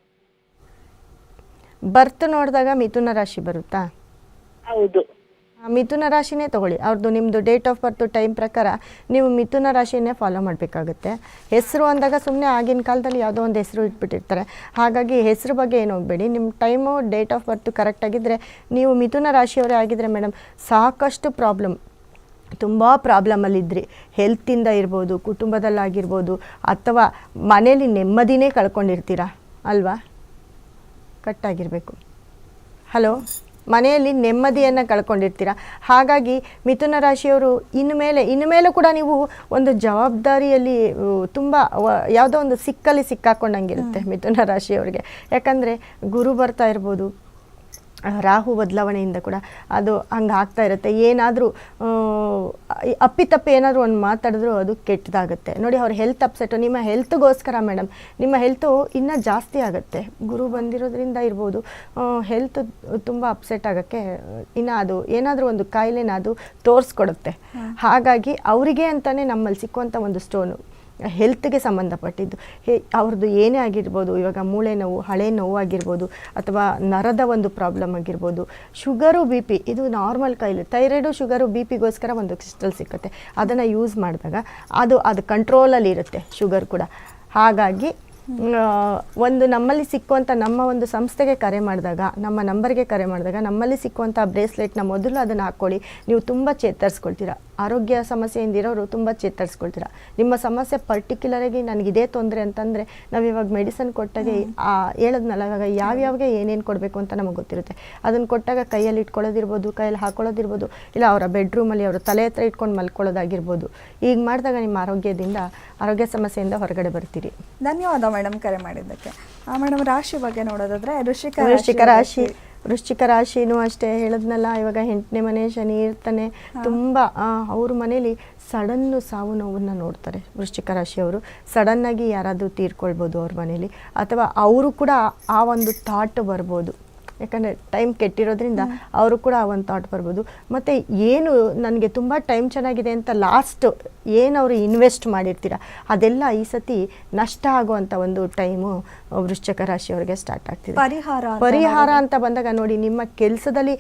ಬರ್ತ್ ನೋಡಿದಾಗ ಮಿಥುನ ರಾಶಿ ಬರುತ್ತಾ? ಹೌದು. ಮಿಥುನ ರಾಶಿನೇ ತಗೊಳ್ಳಿ. ಅವ್ರದ್ದು ನಿಮ್ಮದು ಡೇಟ್ ಆಫ್ ಬರ್ತು ಟೈಮ್ ಪ್ರಕಾರ ನೀವು ಮಿಥುನ ರಾಶಿನೇ ಫಾಲೋ ಮಾಡಬೇಕಾಗುತ್ತೆ. ಹೆಸರು ಅಂದಾಗ ಸುಮ್ಮನೆ ಆಗಿನ ಕಾಲದಲ್ಲಿ ಯಾವುದೋ ಒಂದು ಹೆಸರು ಇಟ್ಬಿಟ್ಟಿರ್ತಾರೆ. ಹಾಗಾಗಿ ಹೆಸರು ಬಗ್ಗೆ ಏನು ಹೋಗಬೇಡಿ. ನಿಮ್ಮ ಟೈಮು ಡೇಟ್ ಆಫ್ ಬರ್ತು ಕರೆಕ್ಟಾಗಿದ್ದರೆ ನೀವು ಮಿಥುನ ರಾಶಿಯವರೇ ಆಗಿದ್ದರೆ ಮೇಡಮ್ ಸಾಕಷ್ಟು ಪ್ರಾಬ್ಲಮ್ ತುಂಬ ಪ್ರಾಬ್ಲಮಲ್ಲಿದ್ದಿರಿ ಹೆಲ್ತಿಂದ ಇರ್ಬೋದು, ಕುಟುಂಬದಲ್ಲಾಗಿರ್ಬೋದು, ಅಥವಾ ಮನೇಲಿ ನೆಮ್ಮದಿನೇ ಕಳ್ಕೊಂಡಿರ್ತೀರಾ? ಅಲ್ವಾ? ಕಟ್ಟಾಗಿರಬೇಕು ಹಲೋ ಮನೆಯಲ್ಲಿ ನೆಮ್ಮದಿಯನ್ನು ಕಳ್ಕೊಂಡಿರ್ತೀರ? ಹಾಗಾಗಿ ಮಿಥುನ ರಾಶಿಯವರು ಇನ್ನು ಮೇಲೆ ಇನ್ನು ಮೇಲೆ ಕೂಡ ನೀವು ಒಂದು ಜವಾಬ್ದಾರಿಯಲ್ಲಿ ತುಂಬ ಯಾವುದೋ ಒಂದು ಸಿಕ್ಕಲ್ಲಿ ಸಿಕ್ಕಾಕೊಂಡಂಗಿರುತ್ತೆ ಮಿಥುನ ರಾಶಿಯವರಿಗೆ. ಯಾಕಂದರೆ ಗುರು ಬರ್ತಾ ಇರ್ಬೋದು ರಾಹು ಬದಲಾವಣೆಯಿಂದ ಕೂಡ ಅದು ಹಂಗೆ ಆಗ್ತಾ ಇರುತ್ತೆ. ಏನಾದರೂ ಅಪ್ಪಿತಪ್ಪಿ ಏನಾದರೂ ಒಂದು ಮಾತಾಡಿದ್ರು ಅದು ಕೆಟ್ಟದಾಗುತ್ತೆ. ನೋಡಿ ಅವ್ರ ಹೆಲ್ತ್ ಅಪ್ಸೆಟು ನಿಮ್ಮ ಹೆಲ್ತ್ಗೋಸ್ಕರ ಮೇಡಮ್ ನಿಮ್ಮ ಹೆಲ್ತು ಇನ್ನೂ ಜಾಸ್ತಿ ಆಗುತ್ತೆ. ಗುರು ಬಂದಿರೋದ್ರಿಂದ ಇರ್ಬೋದು ಹೆಲ್ತ್ ತುಂಬ ಅಪ್ಸೆಟ್ ಆಗೋಕ್ಕೆ ಇನ್ನು ಅದು ಏನಾದರೂ ಒಂದು ಕಾಯಿಲೆನ ಅದು ತೋರಿಸ್ಕೊಡುತ್ತೆ. ಹಾಗಾಗಿ ಅವರಿಗೆ ಅಂತಲೇ ನಮ್ಮಲ್ಲಿ ಸಿಕ್ಕುವಂಥ ಒಂದು ಸ್ಟೋನು ಹೆಲ್ತ್ಗೆ ಸಂಬಂಧಪಟ್ಟಿದ್ದು. ಹೇ ಅವ್ರದ್ದು ಏನೇ ಆಗಿರ್ಬೋದು, ಇವಾಗ ಮೂಳೆ ನೋವು, ಹಳೆ ನೋವು ಆಗಿರ್ಬೋದು, ಅಥವಾ ನರದ ಒಂದು ಪ್ರಾಬ್ಲಮ್ ಆಗಿರ್ಬೋದು ಶುಗರು ಬಿ ಪಿ ಇದು ನಾರ್ಮಲ್ ಕಾಯಿಲೆ ಥೈರಾಯ್ಡು ಶುಗರು ಬಿ ಪಿಗೋಸ್ಕರ ಒಂದು ಕ್ರಿಸ್ಟಲ್ ಸಿಕ್ಕುತ್ತೆ. ಅದನ್ನು ಯೂಸ್ ಮಾಡಿದಾಗ ಅದು ಅದು ಕಂಟ್ರೋಲಲ್ಲಿ ಇರುತ್ತೆ ಶುಗರ್ ಕೂಡ. ಹಾಗಾಗಿ ಒಂದು ನಮ್ಮಲ್ಲಿ ಸಿಕ್ಕುವಂಥ ನಮ್ಮ ಒಂದು ಸಂಸ್ಥೆಗೆ ಕರೆ ಮಾಡಿದಾಗ ನಮ್ಮ ನಂಬರ್ಗೆ ಕರೆ ಮಾಡಿದಾಗ ನಮ್ಮಲ್ಲಿ ಸಿಕ್ಕುವಂಥ ಬ್ರೇಸ್ಲೆಟ್ನ ಮೊದಲು ಅದನ್ನು ಹಾಕ್ಕೊಳ್ಳಿ. ನೀವು ತುಂಬ ಚೇತರಿಸ್ಕೊಳ್ತೀರ. ಆರೋಗ್ಯ ಸಮಸ್ಯೆಯಿಂದ ಇರೋರು ತುಂಬ ಚೇತರಿಸ್ಕೊಳ್ತೀರ. ನಿಮ್ಮ ಸಮಸ್ಯೆ ಪರ್ಟಿಕ್ಯುಲರಾಗಿ ನನಗಿದೇ ತೊಂದರೆ ಅಂತಂದರೆ ನಾವು ಇವಾಗ ಮೆಡಿಸನ್ ಕೊಟ್ಟಾಗ ಹೇಳದ್ನಲ್ಲ ಇವಾಗ ಯಾವ್ಯಾವಾಗ ಏನೇನು ಕೊಡಬೇಕು ಅಂತ ನಮಗೆ ಗೊತ್ತಿರುತ್ತೆ. ಅದನ್ನು ಕೊಟ್ಟಾಗ ಕೈಯಲ್ಲಿ ಇಟ್ಕೊಳ್ಳೋದಿರ್ಬೋದು ಕೈಯಲ್ಲಿ ಹಾಕೊಳ್ಳೋದಿರ್ಬೋದು ಇಲ್ಲ ಅವರ ಬೆಡ್ರೂಮಲ್ಲಿ ಅವರ ತಲೆ ಹತ್ರ ಇಟ್ಕೊಂಡು ಮಲ್ಕೊಳ್ಳೋದಾಗಿರ್ಬೋದು. ಈಗ ಮಾಡಿದಾಗ ನಿಮ್ಮ ಆರೋಗ್ಯದಿಂದ ಆರೋಗ್ಯ ಸಮಸ್ಯೆಯಿಂದ ಹೊರಗಡೆ ಬರ್ತೀರಿ. ಧನ್ಯವಾದ ಮೇಡಮ್ ಕರೆ ಮಾಡಿದ್ದಕ್ಕೆ. ಮೇಡಮ್ ರಾಶಿ ಬಗ್ಗೆ ನೋಡೋದಾದ್ರೆ ವೃಶ್ಚಿಕ ವೃಶ್ಚಿಕ ರಾಶಿ ವೃಶ್ಚಿಕ ರಾಶಿನೂ ಅಷ್ಟೇ ಹೇಳಿದ್ನಲ್ಲ ಇವಾಗ ಎಂಟನೇ ಮನೆ ಶನಿ ಇರ್ತಾನೆ. ತುಂಬ ಅವ್ರ ಮನೇಲಿ ಸಡನ್ನು ಸಾವು ನೋವನ್ನು ನೋಡ್ತಾರೆ ವೃಶ್ಚಿಕ ರಾಶಿಯವರು. ಸಡನ್ನಾಗಿ ಯಾರಾದರೂ ತೀರ್ಕೊಳ್ಬೋದು ಅವ್ರ ಮನೇಲಿ ಅಥವಾ ಅವರು ಕೂಡ ಆ ಒಂದು ಥಾಟ್ ಬರ್ಬೋದು. ಯಾಕಂದರೆ ಟೈಮ್ ಕೆಟ್ಟಿರೋದ್ರಿಂದ ಅವರು ಕೂಡ ಆ ಒಂದು ಥಾಟ್ ಬರ್ಬೋದು. ಮತ್ತು ಏನು ನನಗೆ ತುಂಬ ಟೈಮ್ ಚೆನ್ನಾಗಿದೆ ಅಂತ ಲಾಸ್ಟ್ ಏನು ಅವರು ಇನ್ವೆಸ್ಟ್ ಮಾಡಿರ್ತೀರ ಅದೆಲ್ಲ ಈ ಸತಿ ನಷ್ಟ ಆಗುವಂಥ ಒಂದು ಟೈಮು ವೃಶ್ಚಿಕ ರಾಶಿಯವರಿಗೆ ಸ್ಟಾರ್ಟ್ ಆಗ್ತಿದೆ. ಪರಿಹಾರ ಪರಿಹಾರ ಅಂತ ಬಂದಾಗ ನೋಡಿ ನಿಮ್ಮ ಕೆಲಸದಲ್ಲಿ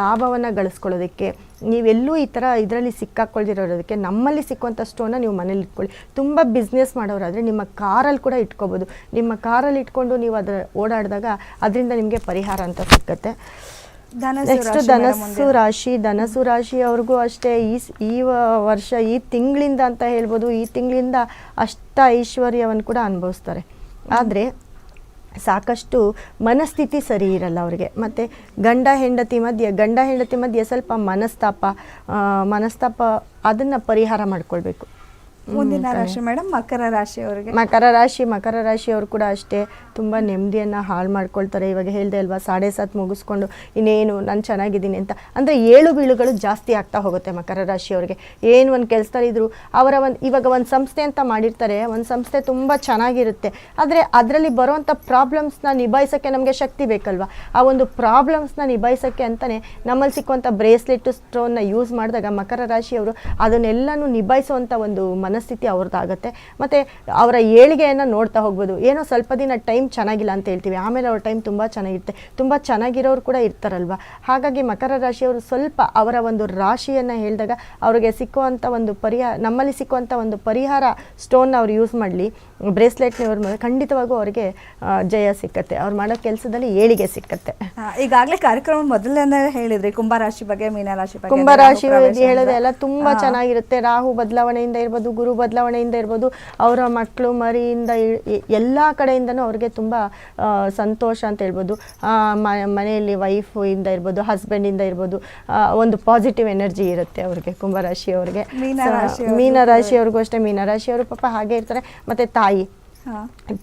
ಲಾಭವನ್ನು ಗಳಿಸ್ಕೊಳ್ಳೋದಕ್ಕೆ ನೀವೆಲ್ಲೂ ಈ ಥರ ಇದರಲ್ಲಿ ಸಿಕ್ಕಾಕ್ಕೊಳ್ದಿರೋದಕ್ಕೆ ನಮ್ಮಲ್ಲಿ ಸಿಕ್ಕುವಂಥ ಸ್ಟೋನ ನೀವು ಮನೇಲಿ ಇಟ್ಕೊಳ್ಳಿ. ತುಂಬ ಬಿಸ್ನೆಸ್ ಮಾಡೋರಾದರೆ ನಿಮ್ಮ ಕಾರಲ್ಲಿ ಕೂಡ ಇಟ್ಕೋಬೋದು. ನಿಮ್ಮ ಕಾರಲ್ಲಿ ಇಟ್ಕೊಂಡು ನೀವು ಅದರ ಓಡಾಡಿದಾಗ ಅದರಿಂದ ನಿಮಗೆ ಪರಿಹಾರ ಅಂತ ಸಿಕ್ಕತ್ತೆ. ನೆಕ್ಸ್ಟ್ ಧನಸ್ಸು ರಾಶಿ ಧನಸ್ಸು ರಾಶಿ ಅವ್ರಿಗೂ ಅಷ್ಟೇ ಈ ಈ ವರ್ಷ ಈ ತಿಂಗಳಿಂದ ಅಂತ ಹೇಳ್ಬೋದು ಈ ತಿಂಗಳಿಂದ ಅಷ್ಟ ಐಶ್ವರ್ಯವನ್ನು ಕೂಡ ಅನುಭವಿಸ್ತಾರೆ. ಆದರೆ ಸಾಕಷ್ಟು ಮನಸ್ಥಿತಿ ಸರಿ ಇರಲ್ಲ ಅವರಿಗೆ. ಮತ್ತು ಗಂಡ ಹೆಂಡತಿ ಮಧ್ಯೆ, ಗಂಡ ಹೆಂಡತಿ ಮಧ್ಯೆ ಸ್ವಲ್ಪ ಮನಸ್ತಾಪ ಮನಸ್ತಾಪ ಅದನ್ನು ಪರಿಹಾರ ಮಾಡ್ಕೊಳ್ಬೇಕು. ಮುಂದಿನ ರಾಶಿ ಮೇಡಮ್ ಮಕರ ರಾಶಿಯವರಿಗೆ. ಮಕರ ರಾಶಿ ಮಕರ ರಾಶಿಯವರು ಕೂಡ ಅಷ್ಟೇ ತುಂಬ ನೆಮ್ಮದಿಯನ್ನು ಹಾಳು ಮಾಡ್ಕೊಳ್ತಾರೆ. ಇವಾಗ ಹೇಳ್ದೆ ಅಲ್ವಾ ಸಾಡೆ ಸಾತ್ ಮುಗಿಸ್ಕೊಂಡು ಇನ್ನೇನು ನಾನು ಚೆನ್ನಾಗಿದ್ದೀನಿ ಅಂತ. ಅಂದರೆ ಏಳು ಬೀಳುಗಳು ಜಾಸ್ತಿ ಆಗ್ತಾ ಹೋಗುತ್ತೆ ಮಕರ ರಾಶಿಯವರಿಗೆ. ಏನು ಒಂದು ಕೆಲಸದಲ್ಲಿ ಇದ್ರು ಅವರ ಒಂದು ಇವಾಗ ಒಂದು ಸಂಸ್ಥೆ ಅಂತ ಮಾಡಿರ್ತಾರೆ ಒಂದು ಸಂಸ್ಥೆ ತುಂಬ ಚೆನ್ನಾಗಿರುತ್ತೆ. ಆದರೆ ಅದರಲ್ಲಿ ಬರುವಂಥ ಪ್ರಾಬ್ಲಮ್ಸ್ನ ನಿಭಾಯಿಸೋಕ್ಕೆ ನಮಗೆ ಶಕ್ತಿ ಬೇಕಲ್ವಾ? ಆ ಒಂದು ಪ್ರಾಬ್ಲಮ್ಸ್ನ ನಿಭಾಯಿಸೋಕ್ಕೆ ಅಂತಲೇ ನಮ್ಮಲ್ಲಿ ಸಿಕ್ಕುವಂಥ ಬ್ರೇಸ್ಲೆಟ್ ಸ್ಟೋನ್ನ ಯೂಸ್ ಮಾಡಿದಾಗ ಮಕರ ರಾಶಿಯವರು ಅದನ್ನೆಲ್ಲನೂ ನಿಭಾಯಿಸುವಂಥ ಒಂದು ಮನಸ್ಸು ಮನಸ್ಥಿತಿ ಅವ್ರದ್ದಾಗತ್ತೆ. ಮತ್ತು ಅವರ ಏಳಿಗೆಯನ್ನು ನೋಡ್ತಾ ಹೋಗ್ಬೋದು. ಏನೋ ಸ್ವಲ್ಪ ದಿನ ಟೈಮ್ ಚೆನ್ನಾಗಿಲ್ಲ ಅಂತ ಹೇಳ್ತೀವಿ. ಆಮೇಲೆ ಅವ್ರ ಟೈಮ್ ತುಂಬ ಚೆನ್ನಾಗಿರುತ್ತೆ. ತುಂಬ ಚೆನ್ನಾಗಿರೋರು ಕೂಡ ಇರ್ತಾರಲ್ವ? ಹಾಗಾಗಿ ಮಕರ ರಾಶಿಯವರು ಸ್ವಲ್ಪ ಅವರ ಒಂದು ರಾಶಿಯನ್ನು ಹೇಳಿದಾಗ ಅವರಿಗೆ ಸಿಕ್ಕುವಂಥ ಒಂದು ಪರಿಹಾರ ನಮ್ಮಲ್ಲಿ ಸಿಕ್ಕುವಂಥ ಒಂದು ಪರಿಹಾರ ಸ್ಟೋನ್ ಅವ್ರು ಯೂಸ್ ಮಾಡಲಿ ಬ್ರೇಸ್ಲೆಟ್ನ ಇವ್ರ ಮೇಲೆ ಖಂಡಿತವಾಗೂ ಅವರಿಗೆ ಜಯ ಸಿಕ್ಕತ್ತೆ. ಅವ್ರು ಮಾಡೋ ಕೆಲಸದಲ್ಲಿ ಏಳಿಗೆ ಸಿಕ್ಕತ್ತೆ. ಈಗಾಗಲೇ ಕಾರ್ಯಕ್ರಮ ಮೊದಲನೇ ಹೇಳಿದ್ರಿ ಕುಂಭರಾಶಿ ಬಗ್ಗೆ ಮೀನರಾಶಿ ಬಗ್ಗೆ ಕುಂಭರಾಶಿ ಹೇಳೋದೆಲ್ಲ ತುಂಬಾ ಚೆನ್ನಾಗಿರುತ್ತೆ. ರಾಹು ಬದಲಾವಣೆಯಿಂದ ಇರ್ಬೋದು ಗುರು ಬದಲಾವಣೆಯಿಂದ ಇರ್ಬೋದು ಅವರ ಮಕ್ಕಳು ಮರಿಯಿಂದ ಎಲ್ಲಾ ಕಡೆಯಿಂದನೂ ಅವ್ರಿಗೆ ತುಂಬಾ ಸಂತೋಷ ಅಂತ ಹೇಳ್ಬೋದು. ಮನೆಯಲ್ಲಿ ವೈಫ್ ಇಂದ ಇರ್ಬೋದು ಹಸ್ಬೆಂಡ್ ಇಂದ ಇರ್ಬೋದು ಒಂದು ಪಾಸಿಟಿವ್ ಎನರ್ಜಿ ಇರುತ್ತೆ ಅವ್ರಿಗೆ ಕುಂಭರಾಶಿಯವ್ರಿಗೆ. ಮೀನರಾಶಿಯವ್ರಿಗೂ ಅಷ್ಟೇ ಮೀನರಾಶಿಯವರು ಪಾಪ ಹಾಗೆ ಇರ್ತಾರೆ. ಮತ್ತೆ ತಾಯಿ.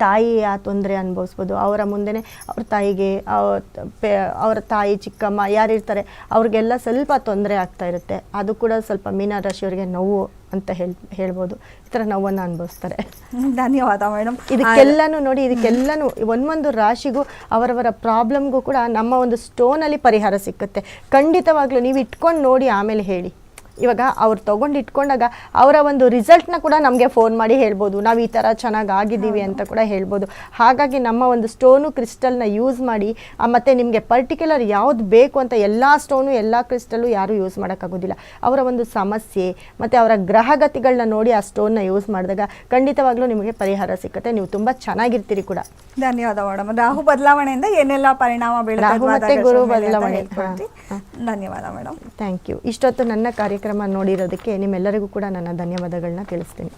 ತಾಯಿ ಆ ತೊಂದರೆ ಅನುಭವಿಸ್ಬೋದು. ಅವರ ಮುಂದೆನೆ ಅವ್ರ ತಾಯಿಗೆ ಅವ್ರ ತಾಯಿ ಚಿಕ್ಕಮ್ಮ ಯಾರಿರ್ತಾರೆ ಅವ್ರಿಗೆಲ್ಲ ಸ್ವಲ್ಪ ತೊಂದರೆ ಆಗ್ತಾ ಇರುತ್ತೆ. ಅದು ಕೂಡ ಸ್ವಲ್ಪ ಮೀನರಾಶಿಯವರಿಗೆ ನೋವು ಅಂತ ಹೇಳ್ ಹೇಳ್ಬೋದು. ಈ ಥರ ನೋವನ್ನು ಅನುಭವಿಸ್ತಾರೆ. ಧನ್ಯವಾದ ಮೇಡಮ್ ಇದಕ್ಕೆಲ್ಲನೂ ನೋಡಿ ಇದಕ್ಕೆಲ್ಲನೂ ಒಂದೊಂದು ರಾಶಿಗೂ ಅವರವರ ಪ್ರಾಬ್ಲಮ್ಗೂ ಕೂಡ ನಮ್ಮ ಒಂದು ಸ್ಟೋನಲ್ಲಿ ಪರಿಹಾರ ಸಿಕ್ಕುತ್ತೆ. ಖಂಡಿತವಾಗ್ಲೂ ನೀವು ಇಟ್ಕೊಂಡು ನೋಡಿ ಆಮೇಲೆ ಹೇಳಿ. ಇವಾಗ ಅವ್ರು ತೊಗೊಂಡು ಇಟ್ಕೊಂಡಾಗ ಅವರ ಒಂದು ರಿಸಲ್ಟ್ನ ಕೂಡ ನಮಗೆ ಫೋನ್ ಮಾಡಿ ಹೇಳ್ಬೋದು. ನಾವು ಈ ಥರ ಚೆನ್ನಾಗಿ ಆಗಿದ್ದೀವಿ ಅಂತ ಕೂಡ ಹೇಳ್ಬೋದು. ಹಾಗಾಗಿ ನಮ್ಮ ಒಂದು ಸ್ಟೋನು ಕ್ರಿಸ್ಟಲ್ನ ಯೂಸ್ ಮಾಡಿ ಮತ್ತು ನಿಮಗೆ ಪರ್ಟಿಕ್ಯುಲರ್ ಯಾವ್ದು ಬೇಕು ಅಂತ ಎಲ್ಲ ಸ್ಟೋನು ಎಲ್ಲ ಕ್ರಿಸ್ಟಲ್ಲು ಯಾರೂ ಯೂಸ್ ಮಾಡೋಕ್ಕಾಗೋದಿಲ್ಲ. ಅವರ ಒಂದು ಸಮಸ್ಯೆ ಮತ್ತು ಅವರ ಗ್ರಹಗತಿಗಳನ್ನ ನೋಡಿ ಆ ಸ್ಟೋನ್ನ ಯೂಸ್ ಮಾಡಿದಾಗ ಖಂಡಿತವಾಗ್ಲೂ ನಿಮಗೆ ಪರಿಹಾರ ಸಿಕ್ಕತ್ತೆ. ನೀವು ತುಂಬ ಚೆನ್ನಾಗಿರ್ತೀರಿ ಕೂಡ. ಧನ್ಯವಾದ ಮೇಡಮ್ ರಾಹು ಬದಲಾವಣೆಯಿಂದ ಏನೆಲ್ಲ ಪರಿಣಾಮ ಬೀಳುತ್ತೆ ರಾಹು ಮತ್ತೆ ಗುರು ಬದಲಾವಣೆ. ಧನ್ಯವಾದ ಮೇಡಮ್ ಥ್ಯಾಂಕ್ ಯು ಇಷ್ಟೊತ್ತು ನನ್ನ ಕಾರ್ಯಕ್ರಮ ನೋಡಿರೋದಕ್ಕೆ ನಿಮ್ಮೆಲ್ಲರಿಗೂ ಕೂಡ ನನ್ನ ಧನ್ಯವಾದಗಳನ್ನ ತಿಳಿಸ್ತೀನಿ.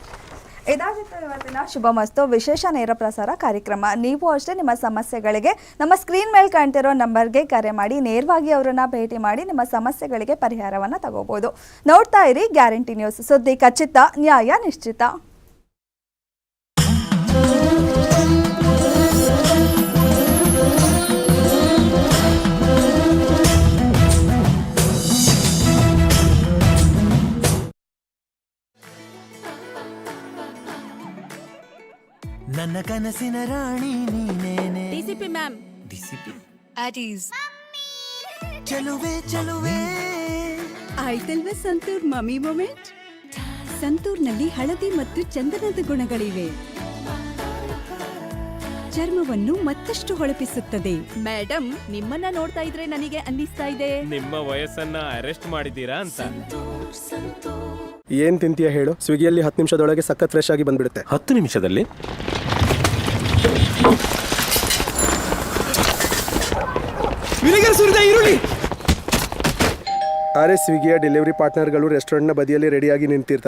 ಇದಾಗಿತ್ತು ಇವತ್ತಿನ ಶುಭ ಮಸ್ತು, ವಿಶೇಷ ನೇರ ಪ್ರಸಾರ ಕಾರ್ಯಕ್ರಮ. ನೀವು ಅಷ್ಟೇ ನಿಮ್ಮ ಸಮಸ್ಯೆಗಳಿಗೆ ನಮ್ಮ ಸ್ಕ್ರೀನ್ ಮೇಲೆ ಕಾಣ್ತಿರೋ ನಂಬರ್ಗೆ ಕರೆ ಮಾಡಿ, ನೇರವಾಗಿ ಅವರನ್ನ ಭೇಟಿ ಮಾಡಿ ನಿಮ್ಮ ಸಮಸ್ಯೆಗಳಿಗೆ ಪರಿಹಾರವನ್ನು ತಗೋಬಹುದು ನೋಡ್ತಾ ಇರಿ ಗ್ಯಾರಂಟಿ ನ್ಯೂಸ್. ಸುದ್ದಿ ಖಚಿತ, ನ್ಯಾಯ ನಿಶ್ಚಿತ. ಕನಸಿನ ರಾಣಿ ನೀನೇನೆ? DCP ma'am DCP at is ಚಲುವೆ ಚಲುವೆ. ಆಯ್ತಲ್ವ ಸಂತೂರ್ ಮಮ್ಮಿ ಮೊಮೆಂಟ್ ಸಂತೂರ್ನಲ್ಲಿ ಹಳದಿ ಮತ್ತು ಚಂದನದ ಗುಣಗಳಿವೆ. ಚರ್ಮವನ್ನು ಮತ್ತಷ್ಟು ಹೊಳಪಿಸುತ್ತದೆ. ಮೇಡಮ್ ನಿಮ್ಮನ್ನ ನೋಡ್ತಾ ಇದ್ರೆ ನನಗೆ ಅನ್ನಿಸ್ತಾ ಇದೆ. ನಿಮ್ಮ ವಯಸ್ಸನ್ನ ಅರೆಸ್ಟ್ ಮಾಡಿದ್ದೀರಾ ಅಂತ. ಏನ್ ತಿಂತೀಯ ಹೇಳು? ಸ್ವಿಗ್ಗಿಯಲ್ಲಿ ಹತ್ತು ನಿಮಿಷದೊಳಗೆ ಸಖತ್ ಫ್ರೆಶ್ ಆಗಿ ಬಂದ್ಬಿಡುತ್ತೆ. ಹತ್ತು ನಿಮಿಷದಲ್ಲಿ? ಅರೆ ಸ್ವಿಗ್ಗಿಯ ಡೆಲಿವರಿ ಪಾರ್ಟ್ನರ್ಗಳು ರೆಸ್ಟೋರೆಂಟ್ನ ಬದಿಯಲ್ಲಿ ರೆಡಿಯಾಗಿ ನಿಂತಿರ್ತಾರೆ